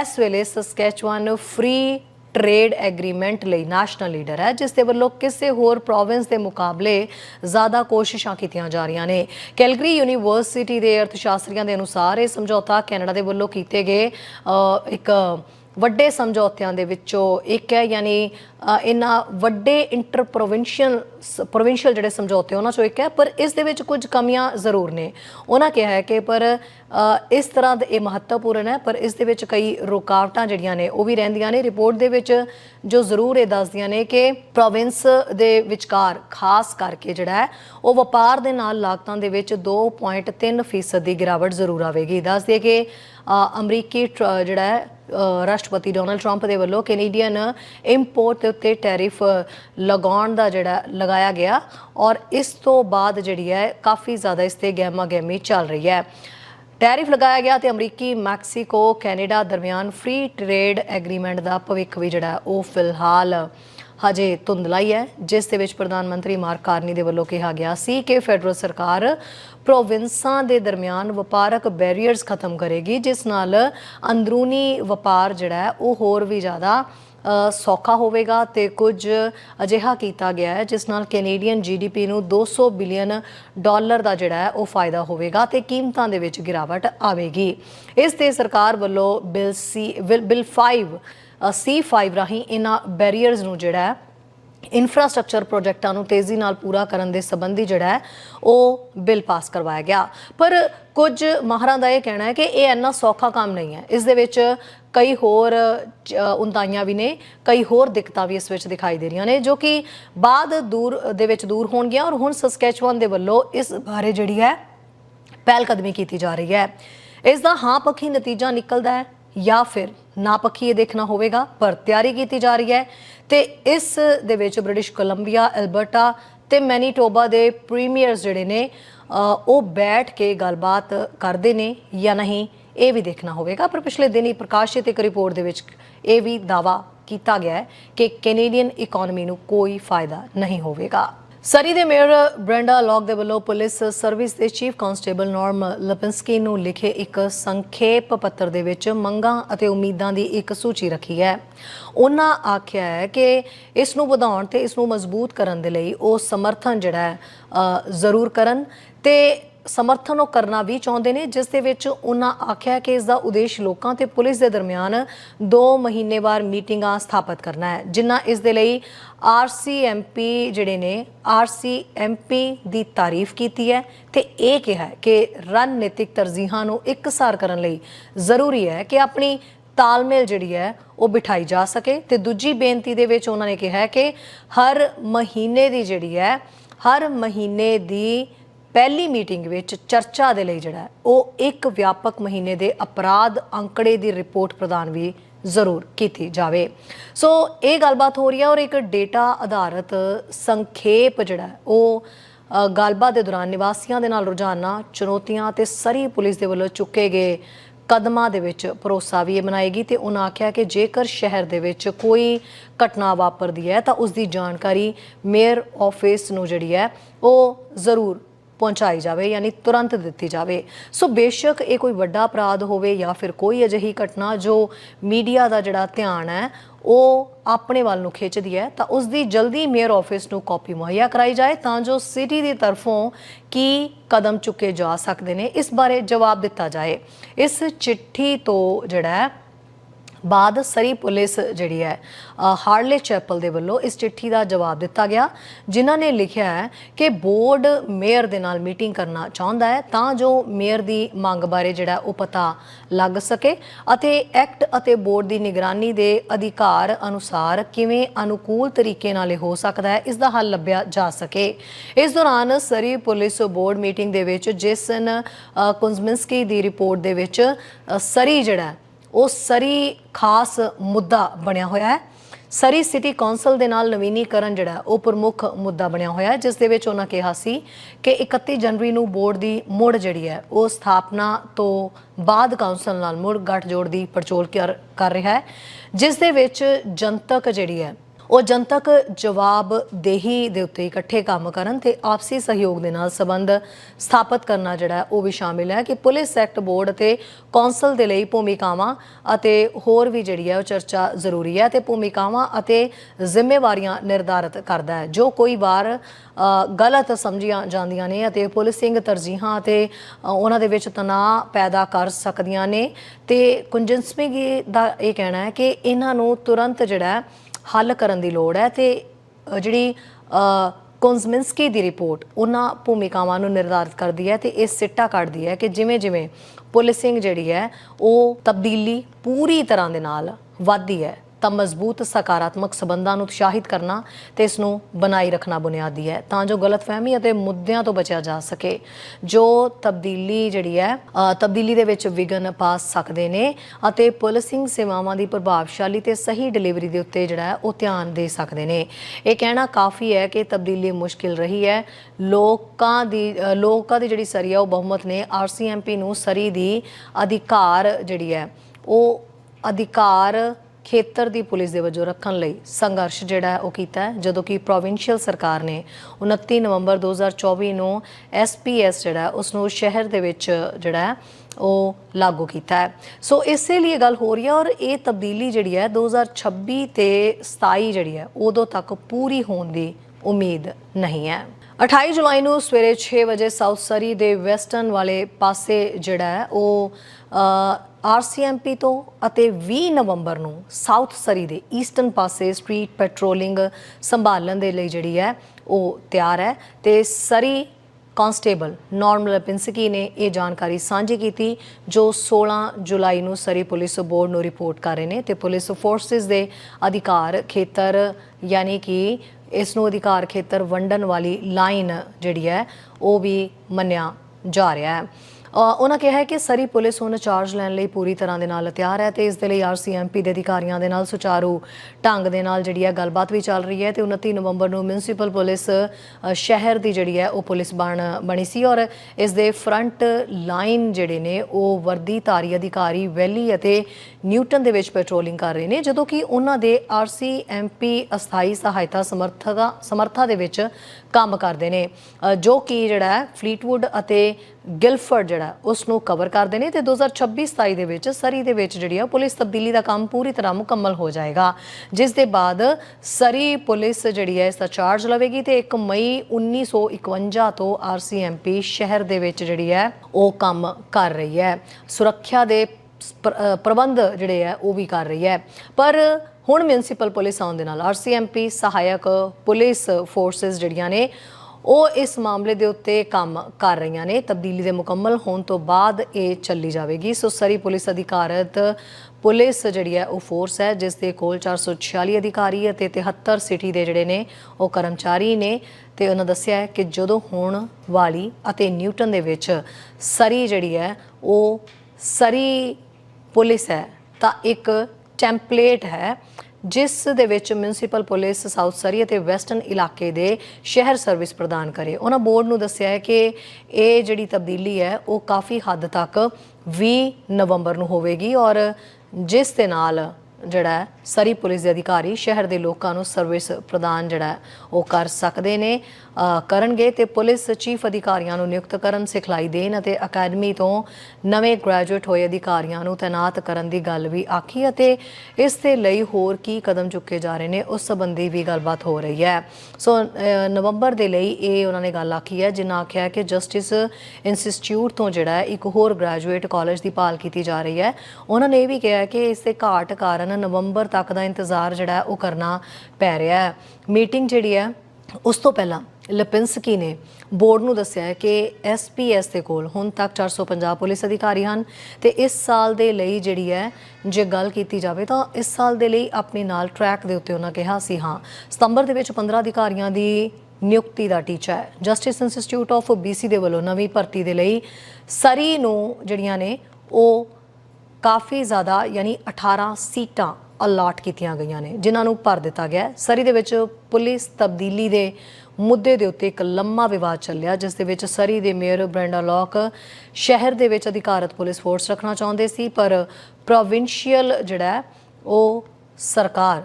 [SPEAKER 1] ਇਸ ਵੇਲੇ ਸਸਕੈਚੁਆਨ ਫ੍ਰੀ ਟ੍ਰੇਡ ਐਗਰੀਮੈਂਟ ਲਈ ਨੈਸ਼ਨਲ ਲੀਡਰ ਹੈ ਜਿਸ ਦੇ ਵੱਲੋਂ ਕਿਸੇ ਹੋਰ ਪ੍ਰੋਵਿੰਸ ਦੇ ਮੁਕਾਬਲੇ ਜ਼ਿਆਦਾ ਕੋਸ਼ਿਸ਼ਾਂ ਕੀਤੀਆਂ ਜਾ ਰਹੀਆਂ ਨੇ। ਕੈਲਗਰੀ ਯੂਨੀਵਰਸਿਟੀ ਦੇ ਅਰਥਸ਼ਾਸਤਰੀਆਂ ਦੇ ਅਨੁਸਾਰ ਇਹ ਸਮਝੌਤਾ ਕੈਨੇਡਾ ਦੇ ਵੱਲੋਂ ਕੀਤੇ ਗਏ ਅ, ਇੱਕ ਵੱਡੇ ਸਮਝੌਤਿਆਂ ਦੇ ਵਿੱਚੋਂ ਇੱਕ ਹੈ, ਯਾਨੀ ਇਹਨਾਂ ਵੱਡੇ ਇੰਟਰ ਪ੍ਰੋਵਿੰਸ਼ੀਅਲ ਪ੍ਰੋਵਿੰਸ਼ੀਅਲ ਜਿਹੜੇ ਸਮਝੌਤੇ ਉਹਨਾਂ ਚੋਂ ਇੱਕ ਹੈ, ਪਰ ਇਸ ਦੇ ਵਿੱਚ ਕੁਝ ਕਮੀਆਂ ਜ਼ਰੂਰ ਨੇ। ਉਹਨਾਂ ਕਿਹਾ ਹੈ ਕਿ ਪਰ ਇਸ ਤਰ੍ਹਾਂ ਦੇ ਇਹ ਮਹੱਤਵਪੂਰਨ ਹੈ, ਪਰ ਇਸ ਦੇ ਵਿੱਚ ਕਈ ਰੁਕਾਵਟਾਂ ਜਿਹੜੀਆਂ ਨੇ, ਉਹ ਵੀ ਰਹਿੰਦੀਆਂ ਨੇ। ਰਿਪੋਰਟ ਦੇ ਵਿੱਚ ਜੋ ਜ਼ਰੂਰ ਇਹ ਦੱਸਦੀਆਂ ਨੇ ਕਿ ਪ੍ਰੋਵਿੰਸ ਦੇ ਵਿਚਕਾਰ, ਖਾਸ ਕਰਕੇ ਜਿਹੜਾ ਹੈ, ਉਹ ਵਪਾਰ ਦੇ ਨਾਲ ਲਾਗਤਾਂ ਦੇ ਵਿੱਚ 2.3% ਫੀਸਦ ਦੀ ਗਿਰਾਵਟ ਜ਼ਰੂਰ ਆਵੇਗੀ। ਦੱਸ ਦਈਏ ਕਿ ਅਮਰੀਕੀ ਟਰ- ਜਿਹੜਾ ਹੈ ਰਾਸ਼ਟਰਪਤੀ ਡੋਨਲਡ ਟਰੰਪ ਦੇ ਵੱਲੋਂ ਕੈਨੇਡੀਅਨ ਇੰਪੋਰਟ ਦੇ ਉੱਤੇ ਟੈਰਿਫ ਲਗਾਉਣ ਦਾ ਜਿਹੜਾ, ਲਗਾਇਆ ਗਿਆ ਔਰ ਇਸ ਤੋਂ ਬਾਅਦ ਜਿਹੜੀ ਹੈ, ਕਾਫੀ ਜ਼ਿਆਦਾ ਇਸ ਤੇ ਗਹਿਮਾ ਗਹਿਮੀ ਚੱਲ ਰਹੀ ਹੈ। ਟੈਰਿਫ ਲਗਾਇਆ ਗਿਆ ਤੇ ਅਮਰੀਕੀ, ਮੈਕਸੀਕੋ, ਕੈਨੇਡਾ ਦਰਮਿਆਨ ਫ੍ਰੀ ਟ੍ਰੇਡ ਐਗਰੀਮੈਂਟ ਦਾ ਭਵਿੱਖ ਵੀ ਜਿਹੜਾ ਉਹ ਫਿਲਹਾਲ ਹਜੇ ਧੁੰਦਲਾਈ ਹੈ ਜਿਸ ਦੇ ਵਿੱਚ ਪ੍ਰਧਾਨ ਮੰਤਰੀ ਮਾਰਕ ਕਾਰਨੀ ਦੇ ਵੱਲੋਂ ਕਿਹਾ ਗਿਆ ਸੀ ਕਿ ਫੈਡਰਲ ਸਰਕਾਰ ਪ੍ਰੋਵਿੰਸਾਂ ਦੇ ਦਰਮਿਆਨ ਵਪਾਰਕ ਬੈਰੀਅਰਸ ਖਤਮ ਕਰੇਗੀ, ਜਿਸ ਨਾਲ ਅੰਦਰੂਨੀ ਵਪਾਰ ਜਿਹੜਾ ਉਹ ਹੋਰ ਵੀ ਜ਼ਿਆਦਾ ਸੌਖਾ ਹੋਵੇਗਾ ਤੇ ਕੁਝ ਅਜਿਹਾ ਕੀਤਾ ਗਿਆ ਹੈ, ਜਿਸ ਨਾਲ ਕੈਨੇਡੀਅਨ ਜੀਡੀਪੀ ਨੂੰ 200 ਬਿਲੀਅਨ ਡਾਲਰ ਦਾ ਜਿਹੜਾ ਹੈ, ਉਹ ਫਾਇਦਾ ਹੋਵੇਗਾ ਤੇ ਕੀਮਤਾਂ ਦੇ ਵਿੱਚ ਗਿਰਾਵਟ ਆਵੇਗੀ। ਇਸ ਤੇ ਸਰਕਾਰ ਵੱਲੋਂ ਬਿਲ ਸੀ, ਬਿਲ 5 C5 ਰਾਹੀਂ ਇਹਨਾਂ ਬੈਰੀਅਰਸ ਨੂੰ ਜਿਹੜਾ ਹੈ ਇਨਫਰਾਸਟ੍ਰਕਚਰ ਪ੍ਰੋਜੈਕਟਾਂ ਨੂੰ ਤੇਜ਼ੀ ਨਾਲ ਪੂਰਾ ਕਰਨ ਦੇ ਸੰਬੰਧੀ ਜਿਹੜਾ ਹੈ, ਉਹ ਬਿੱਲ ਪਾਸ ਕਰਵਾਇਆ ਗਿਆ। ਪਰ ਕੁਝ ਮਾਹਰਾਂ ਦਾ ਇਹ ਕਹਿਣਾ ਹੈ ਕਿ ਇਹ ਇੰਨਾ ਸੌਖਾ ਕੰਮ ਨਹੀਂ ਹੈ। ਇਸ ਦੇ ਵਿੱਚ ਕਈ ਹੋਰ ਚ- ਉਨਤਾਈਆਂ ਵੀ ਨੇ, ਕਈ ਹੋਰ ਦਿੱਕਤਾਂ ਵੀ ਇਸ ਵਿੱਚ ਦਿਖਾਈ ਦੇ ਰਹੀਆਂ ਨੇ, ਜੋ ਕਿ ਬਾਅਦ ਦੂਰ, ਦੇ ਵਿੱਚ ਦੂਰ ਹੋਣਗੀਆਂ ਔਰ ਹੁਣ ਸਸਕੈਚੁਅਨ ਦੇ ਵੱਲੋਂ ਇਸ ਬਾਰੇ ਜਿਹੜੀ ਹੈ, ਪਹਿਲ ਕਦਮੀ ਕੀਤੀ ਜਾ ਰਹੀ ਹੈ। ਇਸ ਦਾ ਹਾਂ ਪੱਖੀ ਨਤੀਜਾ ਨਿਕਲਦਾ ਹੈ। ਜਾਂ ਫਿਰ ਨਾ ਪੱਖੀ ਇਹ ਦੇਖਣਾ ਹੋਵੇਗਾ, ਪਰ ਤਿਆਰੀ ਕੀਤੀ ਜਾ ਰਹੀ ਹੈ। ਤੇ ਇਸ ਦੇ ਵਿੱਚ ਬ੍ਰਿਟਿਸ਼ ਕੋਲੰਬੀਆ, ਐਲਬਰਟਾ ਤੇ ਮੈਨੀਟੋਬਾ ਦੇ ਪ੍ਰੀਮੀਅਰਸ ਜਿਹੜੇ ਨੇ ਉਹ ਬੈਠ ਕੇ ਗੱਲਬਾਤ ਕਰਦੇ ਨੇ ਜਾਂ ਨਹੀਂ, ਇਹ ਵੀ ਦੇਖਣਾ ਹੋਵੇਗਾ। ਪਰ ਪਿਛਲੇ ਦਿਨ ਹੀ ਪ੍ਰਕਾਸ਼ਿਤ ਇੱਕ ਰਿਪੋਰਟ ਦੇ ਵਿੱਚ ਇਹ ਵੀ ਦਾਵਾ ਕੀਤਾ ਗਿਆ ਹੈ ਕਿ ਕੈਨੇਡੀਅਨ ਇਕਨੋਮੀ ਨੂੰ ਕੋਈ ਫਾਇਦਾ ਨਹੀਂ ਹੋਵੇਗਾ। ਸਰੀ ਦੇ ਮੇਅਰ ਬ੍ਰੈਂਡਾ ਲੌਕ ਦੇ ਵੱਲੋਂ ਪੁਲਿਸ ਸਰਵਿਸ ਦੇ ਚੀਫ ਕਾਂਸਟੇਬਲ ਨੋਰਮ ਲਪਿੰਸਕੀ ਨੂੰ ਲਿਖੇ ਇੱਕ ਸੰਖੇਪ ਪੱਤਰ ਦੇ ਵਿੱਚ ਮੰਗਾਂ ਅਤੇ ਉਮੀਦਾਂ ਦੀ ਇੱਕ ਸੂਚੀ ਰੱਖੀ ਹੈ। ਉਹਨਾਂ ਆਖਿਆ ਹੈ ਕਿ ਇਸ ਨੂੰ ਵਧਾਉਣ ਤੇ ਇਸ ਨੂੰ ਮਜ਼ਬੂਤ ਕਰਨ ਦੇ ਲਈ ਉਹ ਸਮਰਥਨ ਜਿਹੜਾ ਜ਼ਰੂਰ ਕਰਨ ਤੇ ਸਮਰਥਨ ਉਹ ਕਰਨਾ ਵੀ ਚਾਹੁੰਦੇ ਨੇ, ਜਿਸ ਦੇ ਵਿੱਚ ਉਹਨਾਂ ਆਖਿਆ ਕਿ ਇਸ ਦਾ ਉਦੇਸ਼ ਲੋਕਾਂ ਤੇ ਪੁਲਿਸ ਦੇ ਦਰਮਿਆਨ 2 ਮਹੀਨੇਵਾਰ ਮੀਟਿੰਗਾਂ ਸਥਾਪਿਤ ਕਰਨਾ ਹੈ, ਜਿਨ੍ਹਾਂ ਇਸ ਦੇ ਲਈ ਆਰਸੀਐਮਪੀ ਜਿਹੜੇ ਨੇ ਆਰਸੀਐਮਪੀ ਦੀ ਤਾਰੀਫ ਕੀਤੀ ਹੈ ਤੇ ਇਹ ਕਿਹਾ ਕਿ ਰਣਨੀਤਿਕ ਤਰਜੀਹਾਂ ਨੂੰ ਇਕਸਾਰ ਕਰਨ ਲਈ ਜ਼ਰੂਰੀ ਹੈ ਕਿ ਆਪਣੀ ਤਾਲਮੇਲ ਜਿਹੜੀ ਹੈ ਉਹ ਬਿਠਾਈ ਜਾ ਸਕੇ ਤੇ ਦੂਜੀ ਬੇਨਤੀ ਦੇ ਵਿੱਚ ਉਹਨਾਂ ਨੇ ਕਿਹਾ ਕਿ ਹਰ ਮਹੀਨੇ ਦੀ ਜਿਹੜੀ ਹੈ, ਹਰ ਮਹੀਨੇ ਦੀ ਪਹਿਲੀ ਮੀਟਿੰਗ ਵਿੱਚ ਚਰਚਾ ਦੇ ਲਈ ਜਿਹੜਾ ਉਹ ਇੱਕ ਵਿਆਪਕ ਮਹੀਨੇ ਦੇ ਅਪਰਾਧ ਅੰਕੜੇ ਦੀ ਰਿਪੋਰਟ ਪ੍ਰਦਾਨ ਵੀ ਜ਼ਰੂਰ ਕੀਤੀ ਜਾਵੇ। ਸੋ ਇਹ ਗੱਲਬਾਤ ਹੋ ਰਹੀ ਹੈ ਔਰ ਇੱਕ ਡੇਟਾ ਆਧਾਰਿਤ ਸੰਖੇਪ ਜਿਹੜਾ ਉਹ ਗੱਲਬਾਤ ਦੇ ਦੌਰਾਨ ਨਿਵਾਸੀਆਂ ਦੇ ਨਾਲ ਰੁਝਾਨਾਂ ਚੁਣੌਤੀਆਂ ਤੇ ਸਰੀ ਪੁਲਿਸ ਦੇ ਵੱਲੋਂ ਚੁੱਕੇ ਗਏ ਕਦਮਾਂ ਦੇ ਵਿੱਚ ਭਰੋਸਾ ਵੀ ਇਹ ਬਣਾਏਗੀ ਤੇ ਉਹਨਾਂ ਆਖਿਆ ਕਿ ਜੇਕਰ ਸ਼ਹਿਰ ਦੇ ਵਿੱਚ ਕੋਈ ਘਟਨਾ ਵਾਪਰਦੀ ਹੈ ਤਾਂ ਉਸ ਦੀ ਜਾਣਕਾਰੀ ਮੇਅਰ ਆਫਿਸ ਨੂੰ ਜਿਹੜੀ ਹੈ, ਉਹ ਜ਼ਰੂਰ ਪਹੁੰਚਾਈ ਜਾਵੇ ਯਾਨੀ ਤੁਰੰਤ ਦਿੱਤੀ ਜਾਵੇ। ਸੋ ਬੇਸ਼ੱਕ ਇਹ ਕੋਈ ਵੱਡਾ ਅਪਰਾਧ ਹੋਵੇ ਜਾਂ ਫਿਰ ਕੋਈ ਅਜਿਹੀ ਘਟਨਾ ਜੋ ਮੀਡੀਆ ਦਾ ਜਿਹੜਾ ਧਿਆਨ ਹੈ, ਉਹ ਆਪਣੇ ਵੱਲ ਨੂੰ ਖਿੱਚਦੀ ਹੈ, ਤਾਂ ਉਸ ਦੀ ਜਲਦੀ ਮੇਅਰ ਆਫਿਸ ਨੂੰ ਕਾਪੀ ਮੁਹੱਈਆ ਕਰਾਈ ਜਾਏ, ਤਾਂ ਜੋ ਸਿਟੀ ਦੀ ਤਰਫੋਂ ਕੀ ਕਦਮ ਚੁੱਕੇ ਜਾ ਸਕਦੇ ਨੇ, ਇਸ ਬਾਰੇ ਜਵਾਬ ਦਿੱਤਾ ਜਾਏ। ਇਸ ਚਿੱਠੀ ਤੋਂ ਜਿਹੜਾ ਬਾਅਦ ਸਰੀ ਪੁਲਿਸ ਜਿਹੜੀ ਹੈ ਹਾਰਲੇ ਚੈਪਲ ਦੇ ਵੱਲੋਂ ਇਸ ਚਿੱਠੀ ਦਾ ਜਵਾਬ ਦਿੱਤਾ ਗਿਆ, ਜਿਨ੍ਹਾਂ ਨੇ ਲਿਖਿਆ ਹੈ ਕਿ ਬੋਰਡ ਮੇਅਰ ਦੇ ਨਾਲ ਮੀਟਿੰਗ ਕਰਨਾ ਚਾਹੁੰਦਾ ਹੈ ਤਾਂ ਜੋ ਮੇਅਰ ਦੀ ਮੰਗ ਬਾਰੇ ਜਿਹੜਾ ਉਹ ਪਤਾ ਲੱਗ ਸਕੇ ਅਤੇ ਐਕਟ ਅਤੇ ਬੋਰਡ ਦੀ ਨਿਗਰਾਨੀ ਦੇ ਅਧਿਕਾਰ ਅਨੁਸਾਰ ਕਿਵੇਂ ਅਨੁਕੂਲ ਤਰੀਕੇ ਨਾਲ ਇਹ ਹੋ ਸਕਦਾ ਹੈ, ਇਸ ਦਾ ਹੱਲ ਲੱਭਿਆ ਜਾ ਸਕੇ। ਇਸ ਦੌਰਾਨ ਸਰੀ ਪੁਲਿਸ ਬੋਰਡ ਮੀਟਿੰਗ ਦੇ ਵਿੱਚ ਜੇਸਨ ਕੁੰਜ਼ਮਿੰਸਕੀ ਦੀ ਰਿਪੋਰਟ ਦੇ ਵਿੱਚ ਸਰੀ ਜਿਹੜਾ ਉਹ ਸਰੀ ਖਾਸ ਮੁੱਦਾ ਬਣਿਆ ਹੋਇਆ ਹੈ। ਸਰੀ ਸਿਟੀ ਕੌਂਸਲ ਦੇ ਨਾਲ ਨਵੀਨੀਕਰਨ ਜਿਹੜਾ ਉਹ ਪ੍ਰਮੁੱਖ ਮੁੱਦਾ ਬਣਿਆ ਹੋਇਆ ਹੈ, ਜਿਸ ਦੇ ਵਿੱਚ ਉਹਨਾਂ ਕਿਹਾ ਸੀ ਕਿ 31 ਜਨਵਰੀ ਨੂੰ ਬੋਰਡ ਦੀ ਮੁੜ ਜਿਹੜੀ ਹੈ, ਉਹ ਸਥਾਪਨਾ ਤੋਂ ਬਾਅਦ ਕੌਂਸਲ ਨਾਲ ਮੁੜ ਗੱਠਜੋੜ ਦੀ ਪੜਚੋਲ ਕਰ ਕਰ ਰਿਹਾ ਹੈ, ਜਿਸ ਦੇ ਵਿੱਚ ਜਨਤਕ ਜਿਹੜੀ ਹੈ ਉਹ ਜਨਤਕ ਜਵਾਬਦੇਹੀ ਦੇ ਉੱਤੇ ਇਕੱਠੇ ਕੰਮ ਕਰਨ ਤੇ ਆਪਸੀ ਸਹਿਯੋਗ ਦੇ ਨਾਲ ਸੰਬੰਧ ਸਥਾਪਿਤ ਕਰਨਾ ਜਿਹੜਾ ਉਹ ਵੀ ਸ਼ਾਮਿਲ ਹੈ ਕਿ ਪੁਲਿਸ ਐਕਟ ਬੋਰਡ ਅਤੇ ਕੌਂਸਲ ਦੇ ਲਈ ਭੂਮਿਕਾਵਾਂ ਅਤੇ ਹੋਰ ਵੀ ਜਿਹੜੀ ਹੈ ਉਹ ਚਰਚਾ ਜ਼ਰੂਰੀ ਹੈ ਤੇ ਭੂਮਿਕਾਵਾਂ ਅਤੇ ਜ਼ਿੰਮੇਵਾਰੀਆਂ ਨਿਰਧਾਰਤ ਕਰਦਾ ਹੈ। ਜੋ ਕੋਈ ਵਾਰ ਗਲਤ ਸਮਝੀਆਂ ਜਾਂਦੀਆਂ ਨੇ ਅਤੇ ਪੁਲਿਸਿੰਗ ਤਰਜੀਹਾਂ ਅਤੇ ਉਹਨਾਂ ਦੇ ਵਿੱਚ ਤਣਾਅ ਪੈਦਾ ਕਰ ਸਕਦੀਆਂ ਨੇ ਤੇ ਕੁੰਜਨਸਮੀ ਦਾ ਇਹ ਕਹਿਣਾ ਹੈ ਕਿ ਇਹਨਾਂ ਨੂੰ ਤੁਰੰਤ ਜਿਹੜਾ ਹੱਲ ਕਰਨ ਦੀ ਲੋੜ ਹੈ ਤੇ ਜਿਹੜੀ ਕੋਂਜਮਿੰਸਕੀ ਦੀ ਰਿਪੋਰਟ, ਉਹਨਾਂ ਭੂਮਿਕਾਵਾਂ ਨੂੰ ਨਿਰਧਾਰਿਤ ਕਰਦੀ ਹੈ ਤੇ ਇਹ ਸਿੱਟਾ ਕੱਢਦੀ ਹੈ ਕਿ ਜਿਵੇਂ ਜਿਵੇਂ ਪੁਲਿਸਿੰਗ ਜਿਹੜੀ ਹੈ, ਉਹ ਤਬਦੀਲੀ ਪੂਰੀ ਤਰ੍ਹਾਂ ਦੇ ਨਾਲ ਵੱਧਦੀ ਹੈ। ਤਾਂ ਮਜ਼ਬੂਤ ਸਕਾਰਾਤਮਕ ਸਬੰਧਾਂ ਨੂੰ ਉਤਸ਼ਾਹਿਤ ਕਰਨਾ ਤੇ ਇਸ ਨੂੰ ਬਣਾਈ ਰੱਖਣਾ ਬੁਨਿਆਦੀ ਹੈ। ਤਾਂ ਜੋ ਗਲਤਫਹਿਮੀ ਅਤੇ ਮੁੱਦਿਆਂ ਤੋਂ ਬਚਿਆ ਜਾ ਸਕੇ, ਜੋ ਤਬਦੀਲੀ ਜਿਹੜੀ ਹੈ ਤਬਦੀਲੀ ਦੇ ਵਿੱਚ ਵਿਘਨ ਪਾ ਸਕਦੇ ਨੇ ਅਤੇ ਪੁਲਿਸਿੰਗ ਸੇਵਾਵਾਂ ਦੀ ਪ੍ਰਭਾਵਸ਼ਾਲੀ ਤੇ ਸਹੀ ਡਿਲੀਵਰੀ ਦੇ ਉੱਤੇ ਜਿਹੜਾ ਹੈ, ਉਹ ਧਿਆਨ ਦੇ ਸਕਦੇ ਨੇ। ਇਹ ਕਹਿਣਾ ਕਾਫੀ ਹੈ ਕਿ ਤਬਦੀਲੀ ਮੁਸ਼ਕਿਲ ਰਹੀ ਹੈ। ਲੋਕਾਂ ਦੀ ਲੋਕਾਂ ਦੀ ਜਿਹੜੀ ਸਰੀ ਹੈ, ਉਹ ਬਹੁਮਤ ਨੇ। ਆਰਸੀਐਮਪੀ ਨੂੰ ਸਰੀ ਦੀ ਅਧਿਕਾਰ ਜਿਹੜੀ ਹੈ, ਉਹ ਅਧਿਕਾਰ ਖੇਤਰ ਦੀ ਪੁਲਿਸ ਦੇ ਵਜੋਂ ਰੱਖਣ ਲਈ ਸੰਘਰਸ਼ ਜਿਹੜਾ ਉਹ ਕੀਤਾ ਜਦੋਂ ਕਿ ਪ੍ਰੋਵਿੰਸ਼ੀਅਲ ਸਰਕਾਰ ਨੇ 29 ਨਵੰਬਰ 2024 ਨੂੰ ਐਸਪੀਐਸ ਜਿਹੜਾ ਉਸ ਨੂੰ ਸ਼ਹਿਰ ਦੇ ਵਿੱਚ ਜਿਹੜਾ ਉਹ ਲਾਗੂ ਕੀਤਾ ਹੈ। ਸੋ ਇਸੇ ਲਈ ਇਹ ਗੱਲ ਹੋ ਰਹੀ ਹੈ ਔਰ ਇਹ ਤਬਦੀਲੀ ਜਿਹੜੀ ਹੈ 2026 ਤੇ 27 ਜਿਹੜੀ ਹੈ, ਉਦੋਂ ਤੱਕ ਪੂਰੀ ਹੋਣ ਦੀ ਉਮੀਦ ਨਹੀਂ ਹੈ। 28 ਜੁਲਾਈ ਨੂੰ ਸਵੇਰੇ 6 ਵਜੇ ਸਾਊਥ ਸਰੀ ਦੇ ਵੈਸਟਰਨ ਵਾਲੇ ਪਾਸੇ ਜਿਹੜਾ ਹੈ, ਉਹ ਆਰਸੀਐਮਪੀ ਤੋਂ ਅਤੇ 20 ਨਵੰਬਰ ਨੂੰ ਸਾਊਥ ਸਰੀ ਦੇ ਈਸਟਰਨ ਪਾਸੇ ਸਟਰੀਟ ਪੈਟਰੋਲਿੰਗ ਸੰਭਾਲਣ ਦੇ ਲਈ ਜਿਹੜੀ ਹੈ ਉਹ ਤਿਆਰ ਹੈ ਤੇ ਸਰੀ ਕਾਂਸਟੇਬਲ ਨਾਰਮਲ ਪਿੰਸਕੀ ਨੇ ਇਹ ਜਾਣਕਾਰੀ ਸਾਂਝੀ ਕੀਤੀ, ਜੋ 16 ਜੁਲਾਈ ਨੂੰ ਸਰੀ ਪੁਲਿਸ ਬੋਰਡ ਨੂੰ ਰਿਪੋਰਟ ਕਰ ਰਹੇ ਨੇ ਤੇ ਪੁਲਿਸ ਫੋਰਸਿਸ ਦੇ ਅਧਿਕਾਰ ਖੇਤਰ ਯਾਨੀ ਕਿ ਇਸ ਨੂੰ ਅਧਿਕਾਰ ਖੇਤਰ ਵੰਡਣ ਵਾਲੀ ਲਾਈਨ ਜਿਹੜੀ ਹੈ ਉਹ ਵੀ ਮੰਨਿਆ ਜਾ ਰਿਹਾ ਹੈ। ਉਹਨਾਂ ਕਿਹਾ ਹੈ ਕਿ ਸਰੀ ਪੁਲਿਸ ਹੁਣ ਚਾਰਜ ਲੈਣ ਲਈ ਪੂਰੀ ਤਰ੍ਹਾਂ ਦੇ ਨਾਲ ਤਿਆਰ ਹੈ ਤੇ ਇਸ ਦੇ ਲਈ ਆਰਸੀਐਮਪੀ ਦੇ ਅਧਿਕਾਰੀਆਂ ਦੇ ਨਾਲ ਸੁਚਾਰੂ ਢੰਗ ਦੇ ਨਾਲ ਜਿਹੜੀ ਹੈ ਗੱਲਬਾਤ ਵੀ ਚੱਲ ਰਹੀ ਹੈ ਤੇ 29 ਨਵੰਬਰ ਨੂੰ ਮਿਊਨਿਸਪਲ ਪੁਲਿਸ ਸ਼ਹਿਰ ਦੀ ਜਿਹੜੀ ਹੈ ਉਹ ਪੁਲਿਸ ਬਣ, ਬਣੀ ਸੀ ਔਰ ਇਸ ਦੇ ਫਰੰਟ ਲਾਈਨ ਜਿਹੜੇ ਨੇ ਉਹ ਵਰਦੀਧਾਰੀ ਅਧਿਕਾਰੀ ਵੈਲੀ ਅਤੇ ਨਿਊਟਨ ਦੇ ਵਿੱਚ ਪੈਟਰੋਲਿੰਗ ਕਰ ਰਹੇ ਨੇ, ਜਦੋਂ ਕਿ ਉਹਨਾਂ ਦੇ ਆਰਸੀਐਮਪੀ ਅਸਥਾਈ ਸਹਾਇਤਾ ਸਮਰਥਾ ਸਮਰਥਾ ਦੇ ਵਿੱਚ ਕੰਮ ਕਰਦੇ ਨੇ ਜੋ ਕਿ ਜਿਹੜਾ ਫਲੀਟਵੁੱਡ ਅਤੇ ਗਿਲਫਰਡ ਜਿਹੜਾ ਉਸ ਨੂੰ ਕਵਰ ਕਰਦੇ ਨੇ ਤੇ 2026-27 ਦੇ ਵਿੱਚ ਸਰੀ ਦੇ ਵਿੱਚ ਜਿਹੜੀ ਆ, ਪੁਲਿਸ ਤਬਦੀਲੀ ਦਾ ਕੰਮ ਪੂਰੀ ਤਰ੍ਹਾਂ ਮੁਕੰਮਲ ਹੋ ਜਾਏਗਾ। ਜਿਸ ਦੇ ਬਾਅਦ ਸਰੀ ਪੁਲਿਸ ਜਿਹੜੀ ਹੈ ਇਸ ਦਾ ਚਾਰਜ ਲਵੇਗੀ ਤੇ 1 ਮਈ 1951 ਤੋਂ ਆਰਸੀਐਮਪੀ ਸ਼ਹਿਰ ਦੇ ਵਿੱਚ ਜਿਹੜੀ ਹੈ ਉਹ ਕੰਮ ਕਰ ਰਹੀ ਹੈ। ਸੁਰੱਖਿਆ ਦੇ ਪ੍ਰ- ਪ੍ਰਬੰਧ ਜਿਹੜੇ ਹੈ ਉਹ ਵੀ ਕਰ ਰਹੀ ਹੈ। ਪਰ ਹੁਣ ਮਿਊਨਿਸਪਲ ਪੁਲਿਸ ਆਉਣ ਦੇ ਨਾਲ ਆਰਸੀਐਮਪੀ ਸਹਾਇਕ ਪੁਲਿਸ ਫੋਰਸਸ ਜਿਹੜੀਆਂ ਨੇ ਉਹ ਇਸ ਮਾਮਲੇ ਦੇ ਉੱਤੇ ਕੰਮ ਕਰ ਰਹੀਆਂ ਨੇ। ਤਬਦੀਲੀ ਦੇ ਮੁਕੰਮਲ ਹੋਣ ਤੋਂ ਬਾਅਦ ਇਹ ਚੱਲੀ ਜਾਵੇਗੀ। ਸੋ ਸਰੀ ਪੁਲਿਸ ਅਧਿਕਾਰਤ ਪੁਲਿਸ ਜਿਹੜੀ ਹੈ, ਉਹ ਫੋਰਸ ਹੈ, ਜਿਸ ਦੇ ਕੋਲ 446 ਅਧਿਕਾਰੀ ਅਤੇ 73 ਸਿਟੀ ਦੇ ਜਿਹੜੇ ਨੇ, ਉਹ ਕਰਮਚਾਰੀ ਨੇ। ਤੇ ਉਹਨਾਂ ਦੱਸਿਆ ਹੈ ਕਿ ਜਦੋਂ ਹੋਣ ਵਾਲੀ ਅਤੇ ਨਿਊਟਨ ਦੇ ਵਿੱਚ ਸਰੀ ਜਿਹੜੀ ਹੈ, ਉਹ ਸਰੀ ਪੁਲਿਸ ਹੈ, ਤਾਂ ਇੱਕ ਟੈਂਪਲੇਟ ਹੈ। ਜਿਸ ਦੇ ਵਿੱਚ ਮਿਊਨਿਸਪਲ ਪੁਲਿਸ ਸਾਊਥ ਸਰੀ ਅਤੇ ਵੈਸਟਰਨ ਇਲਾਕੇ ਦੇ ਸ਼ਹਿਰ ਸਰਵਿਸ ਪ੍ਰਦਾਨ ਕਰੇ। ਉਹਨਾਂ ਬੋਰਡ ਨੂੰ ਦੱਸਿਆ ਹੈ ਕਿ ਇਹ ਜਿਹੜੀ ਤਬਦੀਲੀ ਹੈ, ਉਹ ਕਾਫੀ ਹੱਦ ਤੱਕ 20 ਨਵੰਬਰ ਨੂੰ ਹੋਵੇਗੀ ਔਰ ਜਿਸ ਦੇ ਨਾਲ ਜਿਹੜਾ ਸਰੀ ਪੁਲਿਸ ਦੇ ਅਧਿਕਾਰੀ ਸ਼ਹਿਰ ਦੇ ਲੋਕਾਂ ਨੂੰ ਸਰਵਿਸ ਪ੍ਰਦਾਨ ਜਿਹੜਾ ਉਹ ਕਰ ਸਕਦੇ ਨੇ ਕਰਨਗੇ ਤੇ ਪੁਲਿਸ ਚੀਫ ਅਧਿਕਾਰੀਆਂ ਨੂੰ ਨਿਯੁਕਤ ਕਰਨ ਸਿਖਲਾਈ ਦੇਣ ਅਤੇ ਅਕੈਡਮੀ ਤੋਂ ਨਵੇਂ ਗ੍ਰੈਜੂਏਟ ਹੋਏ ਅਧਿਕਾਰੀਆਂ ਨੂੰ ਤਾਇਨਾਤ ਕਰਨ ਦੀ ਗੱਲ ਵੀ ਆਖੀ ਅਤੇ ਇਸ ਦੇ ਲਈ ਹੋਰ ਕੀ ਕਦਮ ਚੁੱਕੇ ਜਾ ਰਹੇ ਨੇ, ਉਸ ਸੰਬੰਧੀ ਵੀ ਗੱਲਬਾਤ ਹੋ ਰਹੀ ਹੈ। ਸੋ ਨਵੰਬਰ ਦੇ ਲਈ ਇਹ ਉਹਨਾਂ ਨੇ ਗੱਲ ਆਖੀ ਹੈ ਜਿਨ੍ਹਾਂ ਆਖਿਆ ਕਿ ਜਸਟਿਸ ਇੰਸਟੀਚਿਊਟ ਤੋਂ ਜਿਹੜਾ ਇੱਕ ਹੋਰ ਗ੍ਰੈਜੂਏਟ ਕਾਲਜ ਦੀ ਭਾਲ ਕੀਤੀ ਜਾ ਰਹੀ ਹੈ। ਉਹਨਾਂ ਨੇ ਇਹ ਵੀ ਕਿਹਾ ਕਿ ਇਸ ਦੇ ਘਾਟ ਕਾਰਨ ਨਵੰਬਰ ਤੱਕ ਦਾ ਇੰਤਜ਼ਾਰ ਜਿਹੜਾ ਉਹ ਕਰਨਾ ਪੈ ਰਿਹਾ ਹੈ। ਮੀਟਿੰਗ ਜਿਹੜੀ ਹੈ, ਉਸ ਤੋਂ ਪਹਿਲਾਂ ਲਪਿੰਸਕੀ ਨੇ ਬੋਰਡ ਨੂੰ ਦੱਸਿਆ ਹੈ ਕਿ ਐਸਪੀਐਸ ਦੇ ਕੋਲ ਹੁਣ ਤੱਕ 450 ਪੁਲਿਸ ਅਧਿਕਾਰੀ ਹਨ ਤੇ ਇਸ ਸਾਲ ਦੇ ਲਈ ਜਿਹੜੀ ਹੈ, ਜੇ ਗੱਲ ਕੀਤੀ ਜਾਵੇ ਤਾਂ ਇਸ ਸਾਲ ਦੇ ਲਈ ਆਪਣੇ ਨਾਲ ਟਰੈਕ ਦੇ ਉੱਤੇ ਉਹਨਾਂ ਕਿਹਾ ਸੀ, ਹਾਂ। ਸਤੰਬਰ ਦੇ ਵਿੱਚ 15 ਅਧਿਕਾਰੀਆਂ ਦੀ ਨਿਯੁਕਤੀ ਦਾ ਟੀਚਾ ਹੈ। ਜਸਟਿਸ ਇੰਸਟੀਚਿਊਟ ਆਫ ਬੀਸੀ ਦੇ ਵੱਲੋਂ ਨਵੀਂ ਭਰਤੀ ਦੇ ਲਈ ਸਰੀ ਨੂੰ ਜਿਹੜੀਆਂ ਨੇ, ਉਹ ਕਾਫੀ ਜ਼ਿਆਦਾ ਯਾਨੀ 18 ਸੀਟਾਂ ਅਲਾਟ ਕੀਤੀਆਂ ਗਈਆਂ ਨੇ, ਜਿਨ੍ਹਾਂ ਨੂੰ ਭਰ ਦਿੱਤਾ ਗਿਆ ਸਰੀ ਦੇ ਵਿੱਚ ਪੁਲਿਸ ਤਬਦੀਲੀ ਦੇ ਮੁੱਦੇ ਦੇ ਉੱਤੇ ਇੱਕ ਲੰਮਾ ਵਿਵਾਦ ਚੱਲਿਆ, ਜਿਸ ਦੇ ਵਿੱਚ ਸਰੀ ਦੇ ਮੇਅਰ ਬ੍ਰੈਂਡਾ ਲੌਕ ਸ਼ਹਿਰ ਦੇ ਵਿੱਚ ਅਧਿਕਾਰਤ ਪੁਲਿਸ ਫੋਰਸ ਰੱਖਣਾ ਚਾਹੁੰਦੇ ਸੀ, ਪਰ ਪ੍ਰੋਵਿੰਸ਼ੀਅਲ ਜਿਹੜਾ ਉਹ ਸਰਕਾਰ,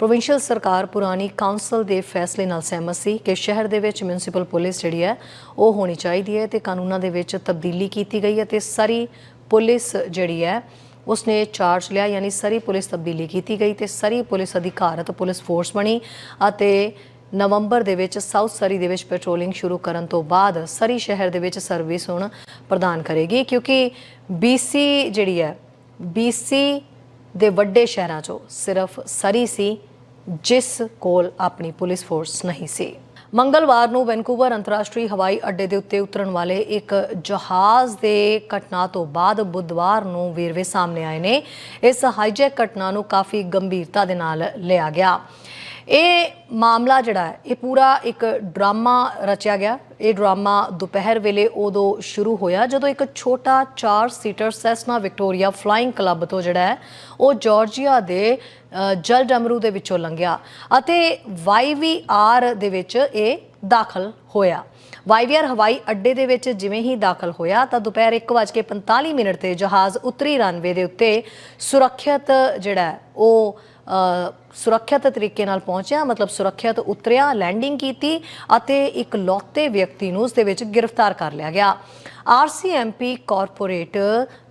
[SPEAKER 1] ਪ੍ਰੋਵਿੰਸ਼ੀਅਲ ਸਰਕਾਰ ਪੁਰਾਣੀ ਕਾਉਂਸਲ ਦੇ ਫੈਸਲੇ ਨਾਲ ਸਹਿਮਤ ਸੀ ਕਿ ਸ਼ਹਿਰ ਦੇ ਵਿੱਚ ਮਿਊਨਿਸਪਲ ਪੁਲਿਸ ਜਿਹੜੀ ਹੈ, ਉਹ ਹੋਣੀ ਚਾਹੀਦੀ ਹੈ ਤੇ ਕਾਨੂੰਨਾਂ ਦੇ ਵਿੱਚ ਤਬਦੀਲੀ ਕੀਤੀ ਗਈ ਹੈ ਤੇ ਸਰੀ ਪੁਲਿਸ ਜਿਹੜੀ ਹੈ ਉਸਨੇ ਚਾਰਜ ਲਿਆ, ਯਾਨੀ ਸਰੀ ਪੁਲਿਸ ਤਬਦੀਲੀ ਕੀਤੀ ਗਈ ਤੇ ਸਰੀ ਪੁਲਿਸ ਅਧਿਕਾਰਤ ਪੁਲਿਸ ਫੋਰਸ ਬਣੀ ਅਤੇ ਨਵੰਬਰ ਦੇ ਵਿੱਚ ਸਾਊਥ ਸਰੀ ਦੇ ਵਿੱਚ ਪੈਟਰੋਲਿੰਗ ਸ਼ੁਰੂ ਕਰਨ ਤੋਂ ਬਾਅਦ ਸਰੀ ਸ਼ਹਿਰ ਦੇ ਵਿੱਚ ਸਰਵਿਸ ਹੁਣ ਪ੍ਰਦਾਨ ਕਰੇਗੀ ਕਿਉਂਕਿ BC ਜਿਹੜੀ ਹੈ BC ਦੇ ਵੱਡੇ ਸ਼ਹਿਰਾਂ 'ਚੋਂ ਸਿਰਫ ਸਰੀ ਸੀ, ਜਿਸ ਕੋਲ ਆਪਣੀ ਪੁਲਿਸ ਫੋਰਸ ਨਹੀਂ ਸੀ। ਮੰਗਲਵਾਰ ਨੂੰ ਵੈਨਕੂਵਰ ਅੰਤਰਰਾਸ਼ਟਰੀ ਹਵਾਈ ਅੱਡੇ ਦੇ ਉੱਤੇ ਉਤਰਨ ਵਾਲੇ ਇੱਕ ਜਹਾਜ਼ ਦੇ ਘਟਨਾ ਤੋਂ ਬਾਅਦ ਬੁੱਧਵਾਰ ਨੂੰ ਵੇਰਵੇ ਸਾਹਮਣੇ ਆਏ ਨੇ। ਇਸ ਹਾਈਜੈਕ ਘਟਨਾ ਨੂੰ ਕਾਫੀ ਗੰਭੀਰਤਾ ਦੇ ਨਾਲ ਲਿਆ ਗਿਆ। ਇਹ ਮਾਮਲਾ ਜਿਹੜਾ ਹੈ ਇਹ ਪੂਰਾ ਇੱਕ ਡਰਾਮਾ ਰਚਿਆ ਗਿਆ। ਇਹ ਡਰਾਮਾ ਦੁਪਹਿਰ ਵੇਲੇ ਉਦੋਂ ਸ਼ੁਰੂ ਹੋਇਆ ਜਦੋਂ ਇੱਕ ਛੋਟਾ 4 seater Cessna Victoria flying club ਤੋਂ ਜਿਹੜਾ ਹੈ ਉਹ ਜਾਰਜੀਆ ਦੇ ਅ, ਜਲ ਡਮਰੂ ਦੇ ਵਿੱਚੋਂ ਲੰਘਿਆ ਅਤੇ YVR ਦੇ ਵਿੱਚ ਇਹ ਦਾਖਲ ਹੋਇਆ। YVR ਹਵਾਈ ਅੱਡੇ ਦੇ ਵਿੱਚ ਜਿਵੇਂ ਹੀ ਦਾਖਲ ਹੋਇਆ ਤਾਂ ਦੁਪਹਿਰ 1:45 ਮਿੰਟ ਤੇ ਜਹਾਜ਼ ਉੱਤਰੀ ਰਨਵੇ ਦੇ ਉੱਤੇ ਸੁਰੱਖਿਅਤ ਜਿਹੜਾ ਉਹ ਸੁਰੱਖਿਅਤ ਤਰੀਕੇ ਨਾਲ ਪਹੁੰਚਿਆ, ਮਤਲਬ ਸੁਰੱਖਿਅਤ ਉਤਰਿਆ ਲੈਂਡਿੰਗ ਕੀਤੀ ਅਤੇ ਇੱਕ ਲੌਤੇ ਵਿਅਕਤੀ ਨੂੰ ਉਸ ਦੇ ਵਿੱਚ ਗ੍ਰਿਫਤਾਰ ਕਰ ਲਿਆ ਗਿਆ। ਆਰਸੀਐਮਪੀ ਕਾਰਪੋਰੇਟ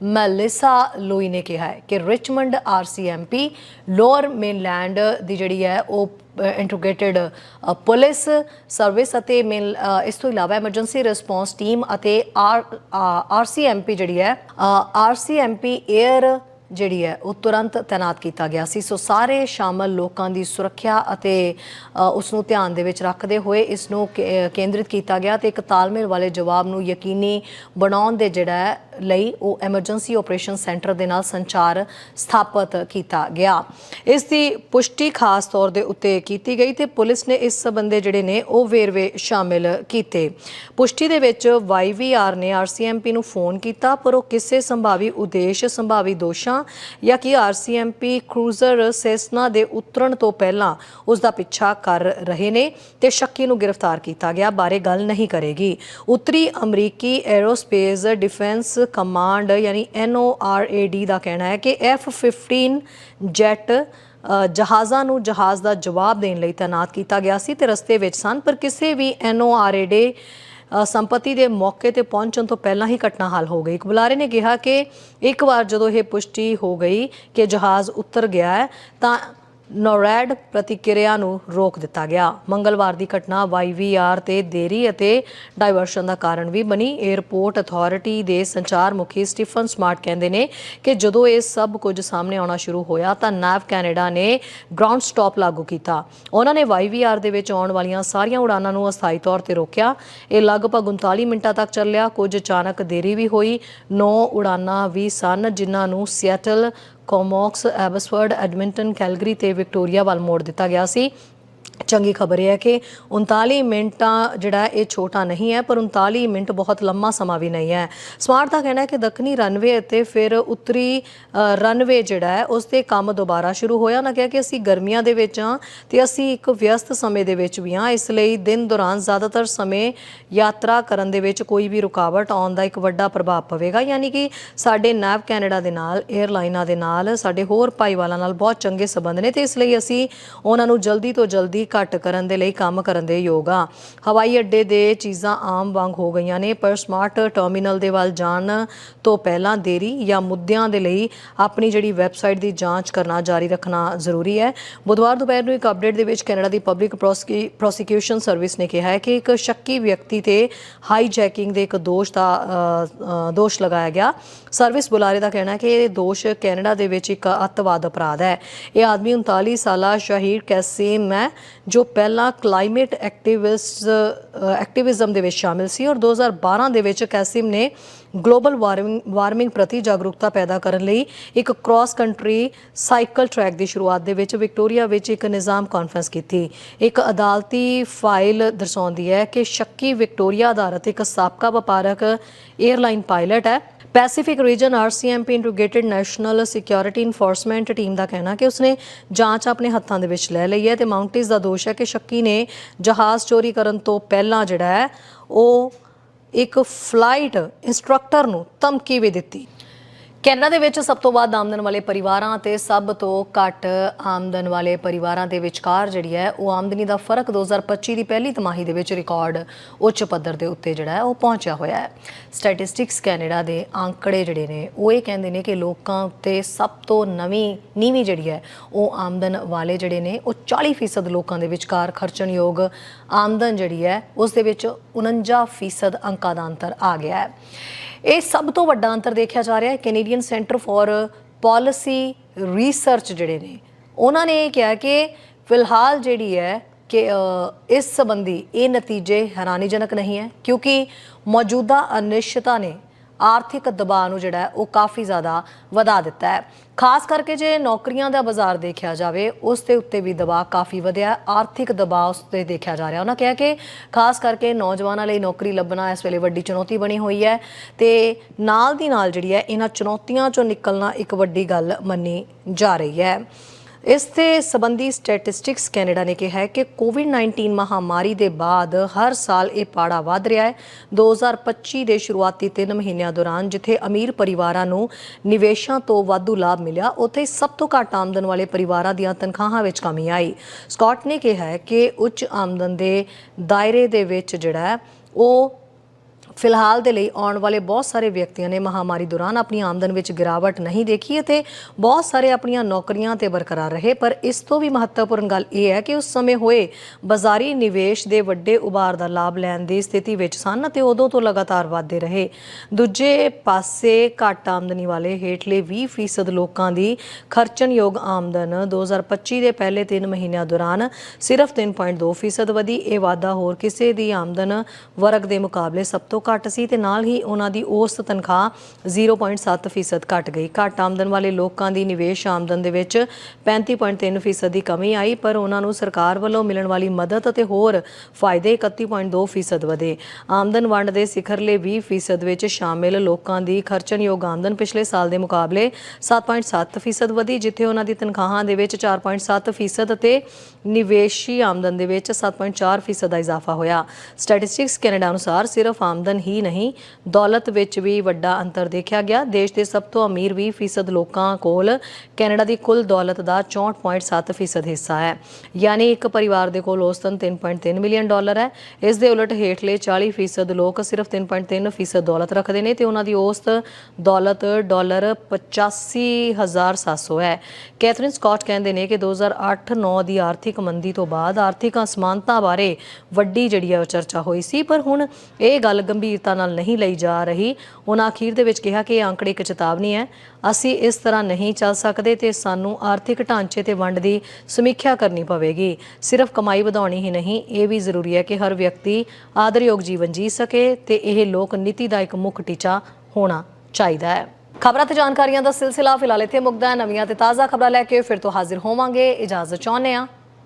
[SPEAKER 1] ਮੈਲਿਸਾ ਲੋਈ ਨੇ ਕਿਹਾ ਹੈ ਕਿ ਰਿਚਮੰਡ ਆਰਸੀਐਮਪੀ ਲੋਅਰ ਮੇਨਲੈਂਡ ਦੀ ਜਿਹੜੀ ਹੈ ਉਹ ਇੰਟੀਗ੍ਰੇਟਿਡ ਪੁਲਿਸ ਸਰਵਿਸ ਅਤੇ ਮੇਨ ਇਸ ਤੋਂ ਇਲਾਵਾ ਐਮਰਜੈਂਸੀ ਰਿਸਪੌਂਸ ਟੀਮ ਅਤੇ ਆਰ ਆਰਸੀਐਮਪੀ ਜਿਹੜੀ ਹੈ ਆਰਸੀਐਮਪੀ 에ਅਰ ਜਿਹੜੀ ਹੈ, ਉਹ ਤੁਰੰਤ ਤਾਇਨਾਤ ਕੀਤਾ ਗਿਆ ਸੀ। ਸੋ ਸਾਰੇ ਸ਼ਾਮਲ ਲੋਕਾਂ ਦੀ ਸੁਰੱਖਿਆ ਅਤੇ ਉਸ ਨੂੰ ਧਿਆਨ ਦੇ ਵਿੱਚ ਰੱਖਦੇ ਹੋਏ ਇਸ ਨੂੰ ਕੇਂਦਰਿਤ ਕੀਤਾ ਗਿਆ ਤੇ ਇੱਕ ਤਾਲਮੇਲ ਵਾਲੇ ਜਵਾਬ ਨੂੰ ਯਕੀਨੀ ਬਣਾਉਣ ਦੇ ਜਿਹੜਾ ਹੈ ਲਈ ਉਹ ਐਮਰਜੈਂਸੀ ਆਪਰੇਸ਼ਨ ਸੈਂਟਰ ਦੇ ਨਾਲ ਸੰਚਾਰ ਸਥਾਪਿਤ ਕੀਤਾ ਗਿਆ। ਇਸ ਦੀ ਪੁਸ਼ਟੀ ਖਾਸ ਤੌਰ ਦੇ ਉੱਤੇ ਕੀਤੀ ਗਈ ਤੇ ਪੁਲਿਸ ਨੇ ਇਸ ਸੰਬੰਧੇ ਜਿਹੜੇ ਨੇ ਉਹ ਵੇਰਵੇ ਸ਼ਾਮਿਲ ਕੀਤੇ। ਪੁਸ਼ਟੀ ਦੇ ਵਿੱਚ YVR ਨੇ RCMP ਨੂੰ ਫੋਨ ਕੀਤਾ, ਪਰ ਉਹ ਕਿਸੇ ਸੰਭਾਵੀ ਉਦੇਸ਼, ਸੰਭਾਵੀ ਦੋਸ਼ਾਂ ਜਾਂ ਕਿ RCMP ਕਰੂਜ਼ਰ ਸੈਸਨਾ ਦੇ ਉਤਰਨ ਤੋਂ ਪਹਿਲਾਂ ਉਸ ਦਾ ਪਿੱਛਾ ਕਰ ਰਹੇ ਨੇ ਤੇ ਸ਼ੱਕੀ ਨੂੰ ਗ੍ਰਿਫਤਾਰ ਕੀਤਾ ਗਿਆ, ਬਾਰੇ ਗੱਲ ਨਹੀਂ ਕਰੇਗੀ। ਉੱਤਰੀ ਅਮਰੀਕੀ ਐਰੋਸਪੇਸ ਡਿਫੈਂਸ ਕਮਾਂਡ ਯਾਨੀ NORAD ਦਾ ਕਹਿਣਾ ਹੈ ਕਿ F-15 ਜੈਟ ਜਹਾਜ਼ਾਂ ਨੂੰ ਜਹਾਜ਼ ਦਾ ਜਵਾਬ ਦੇਣ ਲਈ ਤਾਇਨਾਤ ਕੀਤਾ ਗਿਆ ਸੀ ਤੇ ਰਸਤੇ ਵਿੱਚ ਸਨ ਪਰ ਕਿਸੇ ਵੀ NORAD ਅ, ਸੰਪਤੀ ਦੇ ਮੌਕੇ ਤੇ ਪਹੁੰਚਣ ਤੋਂ ਪਹਿਲਾਂ ਹੀ ਘਟਨਾ ਹੱਲ ਹੋ ਗਈ। ਇੱਕ ਬੁਲਾਰੇ ਨੇ ਕਿਹਾ ਕਿ ਇੱਕ ਵਾਰ ਜਦੋਂ ਇਹ ਪੁਸ਼ਟੀ ਹੋ ਗਈ ਕਿ ਜਹਾਜ਼ ਉਤਰ ਗਿਆ ਹੈ ਤਾਂ ਨੋਰੈਡ ਪ੍ਰਤੀਕਿਰਿਆ ਨੂੰ ਰੋਕ ਦਿੱਤਾ ਗਿਆ। ਮੰਗਲਵਾਰ ਦੀ ਘਟਨਾ YVR ਤੇ ਦੇਰੀ ਅਤੇ ਡਾਇਵਰਸ਼ਨ ਦਾ ਕਾਰਨ ਵੀ ਬਣੀ। 에ਅਰਪੋਰਟ ਅਥਾਰਟੀ ਦੇ ਸੰਚਾਰ ਮੁਖੀ ਸਟੀਫਨ ਸਮਾਰਟ ਕਹਿੰਦੇ ਨੇ ਕਿ ਜਦੋਂ ਇਹ ਸਭ ਕੁਝ ਸਾਹਮਣੇ ਆਉਣਾ ਸ਼ੁਰੂ ਹੋਇਆ ਤਾਂ ਨੈਵ ਕੈਨੇਡਾ ਨੇ ਗਰਾਊਂਡ ਸਟਾਪ ਲਾਗੂ ਕੀਤਾ। ਉਹਨਾਂ ਨੇ YVR ਦੇ ਵਿੱਚ ਆਉਣ ਵਾਲੀਆਂ ਸਾਰੀਆਂ ਉਡਾਨਾਂ ਨੂੰ ਅਸਥਾਈ ਤੌਰ ਤੇ ਰੋਕਿਆ। ਇਹ ਲਗਭਗ 39 ਮਿੰਟਾਂ ਤੱਕ ਚੱਲਿਆ। ਕੁਝ ਅਚਾਨਕ ਦੇਰੀ ਵੀ ਹੋਈ। 9 ਉਡਾਨਾਂ ਵੀ ਸਨ, ਜਿਨ੍ਹਾਂ ਨੂੰ Seattle Comox Abbotsford Edmonton Calgary ਤੇ ਵਿਕਟੋਰੀਆ ਵੱਲ ਮੋੜ ਦਿੱਤਾ ਗਿਆ ਸੀ। ਚੰਗੀ ਖਬਰ ਇਹ ਹੈ ਕਿ 39 ਮਿੰਟਾਂ ਜਿਹੜਾ ਇਹ ਛੋਟਾ ਨਹੀਂ ਹੈ ਪਰ 39 ਮਿੰਟ ਬਹੁਤ ਲੰਮਾ ਸਮਾਂ ਵੀ ਨਹੀਂ ਹੈ। ਸਮਾਰਟ ਦਾ ਕਹਿਣਾ ਹੈ ਕਿ ਦੱਖਣੀ ਰਨਵੇ ਅਤੇ ਫਿਰ ਉੱਤਰੀ ਅ, ਰਨਵੇ ਜਿਹੜਾ ਹੈ ਉਸ ਤੇ ਕੰਮ ਦੁਬਾਰਾ ਸ਼ੁਰੂ ਹੋਇਆ। ਉਹਨਾਂ ਕਿਹਾ ਕਿ ਅਸੀਂ ਗਰਮੀਆਂ ਦੇ ਵਿੱਚ ਹਾਂ ਤੇ ਅਸੀਂ ਇੱਕ ਵਿਅਸਤ ਸਮੇਂ ਦੇ ਵਿੱਚ ਵੀ ਹਾਂ। ਇਸ ਲਈ ਦਿਨ ਦੌਰਾਨ ਜ਼ਿਆਦਾਤਰ ਸਮੇਂ ਯਾਤਰਾ ਕਰਨ ਦੇ ਵਿੱਚ ਕੋਈ ਵੀ ਰੁਕਾਵਟ ਆਉਣ ਦਾ ਇੱਕ ਵੱਡਾ ਪ੍ਰਭਾਵ ਪਵੇਗਾ। ਯਾਨੀ ਕਿ ਸਾਡੇ ਨੈਵ ਕੈਨੇਡਾ ਦੇ ਨਾਲ 에ਅਰਲਾਈਨਾਂ ਦੇ ਨਾਲ ਸਾਡੇ ਹੋਰ ਭਾਈਵਾਲਾਂ ਨਾਲ ਬਹੁਤ ਚੰਗੇ ਸਬੰਧ ਨੇ ਤੇ ਇਸ ਲਈ ਅਸੀਂ ਉਹਨਾਂ ਨੂੰ ਜਲਦੀ ਤੋਂ ਜਲਦੀ ਘੱਟ ਕਰਨ ਦੇ ਲਈ ਕੰਮ ਕਰਨ ਦੇ ਯੋਗ ਆ। ਹਵਾਈ ਅੱਡੇ ਦੇ ਚੀਜ਼ਾਂ ਆਮ ਵਾਂਗ ਹੋ ਗਈਆਂ ਨੇ, ਪਰ ਸਮਾਰਟ ਟਰਮੀਨਲ ਦੇ ਵੱਲ ਜਾਣ ਤੋਂ ਪਹਿਲਾਂ ਦੇਰੀ ਜਾਂ ਮੁੱਦਿਆਂ ਦੇ ਲਈ ਆਪਣੀ ਜਿਹੜੀ ਵੈਬਸਾਈਟ ਦੀ ਜਾਂਚ ਕਰਨਾ ਜਾਰੀ ਰੱਖਣਾ ਜ਼ਰੂਰੀ ਹੈ। ਬੁੱਧਵਾਰ ਦੁਪਹਿਰ ਨੂੰ ਇੱਕ ਅਪਡੇਟ ਦੇ ਵਿੱਚ ਕੈਨੇਡਾ ਦੀ ਪਬਲਿਕ ਪ੍ਰੋਸੀਕਿਊਸ਼ਨ ਸਰਵਿਸ ਨੇ ਕਿਹਾ ਹੈ ਕਿ ਇੱਕ ਸ਼ੱਕੀ ਵਿਅਕਤੀ ਤੇ ਹਾਈਜੈਕਿੰਗ ਦੇ ਇੱਕ ਦੋਸ਼ ਦਾ ਦੋਸ਼ ਲਗਾਇਆ ਗਿਆ। ਸਰਵਿਸ ਬੁਲਾਰੇ ਦਾ ਕਹਿਣਾ ਹੈ ਕਿ ਇਹ ਦੋਸ਼ ਕੈਨੇਡਾ ਦੇ ਵਿੱਚ ਇੱਕ ਅੱਤਵਾਦ ਅਪਰਾਧ ਹੈ। ਇਹ ਆਦਮੀ 39 ਸਾਲਾ ਸ਼ਹੀਦ ਕੈਸੀਮ ਹੈ। ਜੋ ਪਹਿਲਾਂ ਕਲਾਈਮੇਟ ਐਕਟਿਵਿਸਟ ਐਕਟਿਵਿਜ਼ਮ ਦੇ ਵਿੱਚ ਸ਼ਾਮਿਲ ਸੀ ਔਰ 2012 ਦੇ ਵਿੱਚ ਕੈਸਿਮ ਨੇ ਗਲੋਬਲ ਵਾਰਮਿੰਗ ਵਾਰਮਿੰਗ ਪ੍ਰਤੀ ਜਾਗਰੂਕਤਾ ਪੈਦਾ ਕਰਨ ਲਈ ਇੱਕ ਕ੍ਰਾਸ ਕੰਟਰੀ ਸਾਈਕਲ ਟਰੈਕ ਦੀ ਸ਼ੁਰੂਆਤ ਦੇ ਵਿੱਚ ਵਿਕਟੋਰੀਆ ਵਿੱਚ ਇੱਕ ਨਿਜ਼ਾਮ ਕਾਨਫਰੰਸ ਕੀਤੀ। ਇੱਕ ਅਦਾਲਤੀ ਫਾਈਲ ਦਰਸਾਉਂਦੀ ਹੈ ਕਿ ਸ਼ੱਕੀ ਵਿਕਟੋਰੀਆ ਆਧਾਰਿਤ ਇੱਕ ਸਾਬਕਾ ਵਪਾਰਕ 에ਅਰਲਾਈਨ ਪਾਇਲਟ ਹੈ। Pacific region RCMP integrated national security enforcement team ਦਾ ਕਹਿਣਾ ਕਿ ਉਸਨੇ ਜਾਂਚ ਆਪਣੇ ਹੱਥਾਂ ਦੇ ਵਿੱਚ ਲੈ ਲਈ ਹੈ ਤੇ ਮਾਊਂਟੇਸ ਦਾ ਦੋਸ਼ ਹੈ ਕਿ ਸ਼ੱਕੀ ਨੇ ਜਹਾਜ਼ ਚੋਰੀ ਕਰਨ ਤੋਂ ਪਹਿਲਾਂ ਜਿਹੜਾ ਹੈ, ਉਹ ਇੱਕ ਫਲਾਈਟ ਇੰਸਟ੍ਰਕਟਰ ਨੂੰ ਧਮਕੀ ਵੀ ਦਿੱਤੀ। ਕੈਨੇਡਾ ਦੇ ਵਿੱਚ ਸਭ ਤੋਂ ਵੱਧ ਆਮਦਨ ਵਾਲੇ ਪਰਿਵਾਰਾਂ ਤੇ ਸਭ ਤੋਂ ਘੱਟ ਆਮਦਨ ਵਾਲੇ ਪਰਿਵਾਰਾਂ ਦੇ ਵਿਚਕਾਰ ਜਿਹੜੀ ਹੈ, ਉਹ ਆਮਦਨੀ ਦਾ ਫ਼ਰਕ 2025 ਦੀ ਪਹਿਲੀ ਤਿਮਾਹੀ ਦੇ ਵਿੱਚ ਰਿਕਾਰਡ ਉੱਚ ਪੱਧਰ ਦੇ ਉੱਤੇ ਜਿਹੜਾ ਹੈ, ਉਹ ਪਹੁੰਚਿਆ ਹੋਇਆ ਹੈ। ਸਟੈਟਿਸਟਿਕਸ ਕੈਨੇਡਾ ਦੇ ਅੰਕੜੇ ਜਿਹੜੇ ਨੇ, ਉਹ ਇਹ ਕਹਿੰਦੇ ਨੇ ਕਿ ਲੋਕਾਂ ਉੱਤੇ ਸਭ ਤੋਂ ਨਵੀਂ, ਨੀਵੀਂ ਜਿਹੜੀ ਹੈ, ਉਹ ਆਮਦਨ ਵਾਲੇ ਜਿਹੜੇ ਨੇ, ਉਹ 40% ਲੋਕਾਂ ਦੇ ਵਿਚਕਾਰ ਖਰਚਣਯੋਗ ਆਮਦਨ ਜਿਹੜੀ ਹੈ, ਉਸ ਦੇ ਵਿੱਚ 49% ਅੰਕਾਂ ਦਾ ਅੰਤਰ ਆ ਗਿਆ ਹੈ। ਇਹ ਸਭ ਤੋਂ ਵੱਡਾ ਅੰਤਰ ਦੇਖਿਆ ਜਾ ਰਿਹਾ ਹੈ। Canadian centre for policy research ਜਿਹੜੇ ਨੇ, ਉਹਨਾਂ ਨੇ ਇਹ ਕਿਹਾ ਕਿ ਫਿਲਹਾਲ ਜਿਹੜੀ ਹੈ ਕਿ ਇਸ ਸੰਬੰਧੀ ਇਹ ਨਤੀਜੇ ਹੈਰਾਨੀਜਨਕ ਨਹੀਂ ਹੈ ਕਿਉਂਕਿ ਮੌਜੂਦਾ ਅਨਿਸ਼ਚਿਤਤਾ ਨੇ ਆਰਥਿਕ ਦਬਾਅ ਨੂੰ ਜਿਹੜਾ ਉਹ ਕਾਫੀ ਜ਼ਿਆਦਾ ਵਧਾ ਦਿੱਤਾ ਹੈ। ਖਾਸ ਕਰਕੇ ਜੇ ਨੌਕਰੀਆਂ ਦਾ ਬਾਜ਼ਾਰ ਦੇਖਿਆ ਜਾਵੇ, ਉਸ ਦੇ ਉੱਤੇ ਵੀ ਦਬਾਅ ਕਾਫੀ ਵਧਿਆ ਆਰਥਿਕ ਦਬਾਅ ਉਸ ਤੇ ਦੇਖਿਆ ਜਾ ਰਿਹਾ। ਉਹਨਾਂ ਕਿਹਾ ਕਿ ਖਾਸ ਕਰਕੇ ਨੌਜਵਾਨਾਂ ਲਈ ਨੌਕਰੀ ਲੱਭਣਾ ਇਸ ਵੇਲੇ ਵੱਡੀ ਚੁਣੌਤੀ ਬਣੀ ਹੋਈ ਹੈ ਤੇ ਨਾਲ ਦੀ ਨਾਲ ਜਿਹੜੀ ਹੈ, ਇਹਨਾਂ ਚੁਣੌਤੀਆਂ ਚੋਂ ਨਿਕਲਣਾ ਇੱਕ ਵੱਡੀ ਗੱਲ ਮੰਨੀ ਜਾ ਰਹੀ ਹੈ। ਇਸ ਤੇ ਸੰਬੰਧੀ ਸਟੈਟਿਸਟਿਕਸ ਕੈਨੇਡਾ ਨੇ ਕਿਹਾ ਹੈ ਕਿ ਕੋਵਿਡ-19 ਮਹਾਮਾਰੀ ਦੇ ਬਾਅਦ ਹਰ ਸਾਲ ਇਹ ਪਾੜਾ ਵਧ ਰਿਹਾ ਹੈ। 2025 ਦੇ ਸ਼ੁਰੂਆਤੀ 3 ਮਹੀਨਿਆਂ ਦੌਰਾਨ ਜਿੱਥੇ ਅਮੀਰ ਪਰਿਵਾਰਾਂ ਨੂੰ ਨਿਵੇਸ਼ਾਂ ਤੋਂ ਵਾਧੂ ਲਾਭ ਮਿਲਿਆ, ਉੱਥੇ ਸਭ ਤੋਂ ਘੱਟ ਆਮਦਨ ਵਾਲੇ ਪਰਿਵਾਰਾਂ ਦੀਆਂ ਤਨਖਾਹਾਂ ਵਿੱਚ ਕਮੀ ਆਈ। ਸਕਾਟ ਨੇ ਕਿਹਾ ਹੈ ਕਿ ਉੱਚ ਆਮਦਨ ਦੇ ਦਾਇਰੇ ਦੇ ਵਿੱਚ ਜਿਹੜਾ ਉਹ ਫਿਲਹਾਲ ਦੇ ਲਈ ਆਉਣ ਵਾਲੇ ਬਹੁਤ ਸਾਰੇ ਵਿਅਕਤੀਆਂ ਨੇ ਮਹਾਮਾਰੀ ਦੌਰਾਨ ਆਪਣੀ ਆਮਦਨ ਵਿੱਚ ਗਿਰਾਵਟ ਨਹੀਂ ਦੇਖੀ ਅਤੇ ਬਹੁਤ ਸਾਰੇ ਆਪਣੀਆਂ ਨੌਕਰੀਆਂ ਤੇ ਬਰਕਰਾਰ ਰਹੇ। ਪਰ ਇਸ ਤੋਂ ਵੀ ਮਹੱਤਵਪੂਰਨ ਗੱਲ ਇਹ ਹੈ ਕਿ ਉਸ ਸਮੇਂ ਹੋਏ ਬਾਜ਼ਾਰੀ ਨਿਵੇਸ਼ ਦੇ ਵੱਡੇ ਉਭਾਰ ਦਾ ਲਾਭ ਲੈਣ ਦੀ ਸਥਿਤੀ ਵਿੱਚ ਸਨ ਅਤੇ ਉਦੋਂ ਤੋਂ ਲਗਾਤਾਰ ਵਧਦੇ ਰਹੇ। ਦੂਜੇ ਪਾਸੇ ਘੱਟ ਆਮਦਨੀ ਵਾਲੇ ਹੇਠਲੇ 20% ਲੋਕਾਂ ਦੀ ਖਰਚਣਯੋਗ ਆਮਦਨ 2025 ਦੇ ਪਹਿਲੇ 3 ਮਹੀਨਿਆਂ ਦੌਰਾਨ ਸਿਰਫ 3.2% ਵਧੀ। ਇਹ ਵਾਧਾ ਹੋਰ ਕਿਸੇ ਦੀ ਆਮਦਨ ਵਰਗ ਦੇ ਮੁਕਾਬਲੇ ਸਭ ਤੋਂ ਘੱਟ ਸੀ ਤੇ ਨਾਲ ਹੀ ਉਹਨਾਂ ਦੀ ਔਸਤ ਤਨਖਾਹ 0.7% ਘਟ ਗਈ। ਘੱਟ ਆਮਦਨ ਵਾਲੇ ਲੋਕਾਂ ਦੀ ਨਿਵੇਸ਼ ਆਮਦਨ ਦੇ ਵਿੱਚ 35.3% ਦੀ ਕਮੀ ਆਈ, ਪਰ ਉਹਨਾਂ ਨੂੰ ਸਰਕਾਰ ਵੱਲੋਂ ਮਿਲਣ ਵਾਲੀ ਮਦਦ ਅਤੇ ਹੋਰ ਫਾਇਦੇ 31.2% ਵਧੇ। ਆਮਦਨ ਵੰਡ ਦੇ ਸਿਖਰਲੇ 20% ਵਿੱਚ ਸ਼ਾਮਿਲ ਲੋਕਾਂ ਦੀ ਖਰਚਣਯੋਗ ਆਮਦਨ ਪਿਛਲੇ ਸਾਲ ਦੇ ਮੁਕਾਬਲੇ 7.7% ਵਧੀ, ਜਿੱਥੇ ਉਹਨਾਂ ਦੀ ਤਨਖਾਹਾਂ ਦੇ ਵਿੱਚ 4.7% ਅਤੇ ਨਿਵੇਸ਼ੀ ਆਮਦਨ ਦੇ ਵਿੱਚ 7.4% ਦਾ ਇਜ਼ਾਫਾ ਹੋਇਆ। ਸਟੈਟਿਸਟਿਕਸ ਕੈਨੇਡਾ ਅਨੁਸਾਰ ਸਿਰਫ ਆਮਦਨ ਹੀ ਨਹੀਂ, ਦੌਲਤ ਵਿੱਚ ਵੀ ਵੱਡਾ ਅੰਤਰ ਦੇਖਿਆ ਗਿਆ। ਦੇਸ਼ ਦੇ ਸਭ ਤੋਂ ਅਮੀਰ 20% ਲੋਕਾਂ ਕੋਲ ਕੈਨੇਡਾ ਦੀ ਕੁੱਲ ਦੌਲਤ ਦਾ 64.7% ਹਿੱਸਾ ਹੈ। ਯਾਨੀ ਇੱਕ ਪਰਿਵਾਰ ਦੇ ਕੋਲ ਔਸਤਨ 3.3 ਮਿਲੀਅਨ ਡਾਲਰ ਹੈ। ਇਸ ਦੇ ਉਲਟ ਹੇਠਲੇ 40% ਲੋਕ ਸਿਰਫ 3.3% ਦੌਲਤ ਰੱਖਦੇ ਨੇ ਤੇ ਉਹਨਾਂ ਦੀ ਔਸਤ ਦੌਲਤ ਡਾਲਰ 85700 ਹੈ। ਕੈਥਰੀਨ ਸਕਾਟ ਕਹਿੰਦੇ ਨੇ ਕਿ 2008-9 ਦੀ ਆਰਥਿਕ ਮੰਦੀ ਤੋਂ ਬਾਅਦ ਆਰਥਿਕ ਅਸਮਾਨਤਾ ਬਾਰੇ ਵੱਡੀ ਜਿਹੜੀ ਹੈ ਚਰਚਾ ਹੋਈ ਸੀ, ਪਰ ਹੁਣ ਇਹ ਗੱਲ ਗੰਭੀਰਤਾ ਨਾਲ ਨਹੀਂ ਲਈ ਜਾ ਰਹੀ। ਉਹਨਾਂ ਅਖੀਰ ਦੇ ਵਿੱਚ ਕਿਹਾ ਕਿ ਇਹ ਅੰਕੜੇ ਇੱਕ ਚੇਤਾਵਨੀ ਹੈ। ਅਸੀਂ ਇਸ ਤਰ੍ਹਾਂ ਨਹੀਂ ਚੱਲ ਸਕਦੇ ਤੇ ਸਾਨੂੰ ਆਰਥਿਕ ਢਾਂਚੇ ਤੇ ਵੰਡ ਦੀ ਸਮੀਖਿਆ ਕਰਨੀ ਪਵੇਗੀ। ਸਿਰਫ ਕਮਾਈ ਵਧਾਉਣੀ ਹੀ ਨਹੀਂ, ਇਹ ਵੀ ਜ਼ਰੂਰੀ ਹੈ ਕਿ ਹਰ ਵਿਅਕਤੀ ਆਦਰਯੋਗ ਜੀਵਨ ਜੀ ਸਕੇ ਤੇ ਇਹ ਲੋਕ ਨੀਤੀ ਦਾ ਇੱਕ ਮੁੱਖ ਟੀਚਾ ਹੋਣਾ ਚਾਹੀਦਾ ਹੈ। ਖਬਰਾਂ ਤੇ ਜਾਣਕਾਰੀਆਂ ਦਾ ਸਿਲਸਿਲਾ ਫਿਲਹਾਲ ਇੱਥੇ ਮੁਕਦਾ ਹੈ। ਨਵੀਆਂ ਤੇ ਤਾਜ਼ਾ ਖਬਰਾਂ ਲੈ ਕੇ ਫਿਰ ਤੋਂ ਹਾਜ਼ਰ ਹੋਵਾਂਗੇ। ਇਜਾਜ਼ਤ ਚਾਹੁੰਦੇ ਹਾਂ।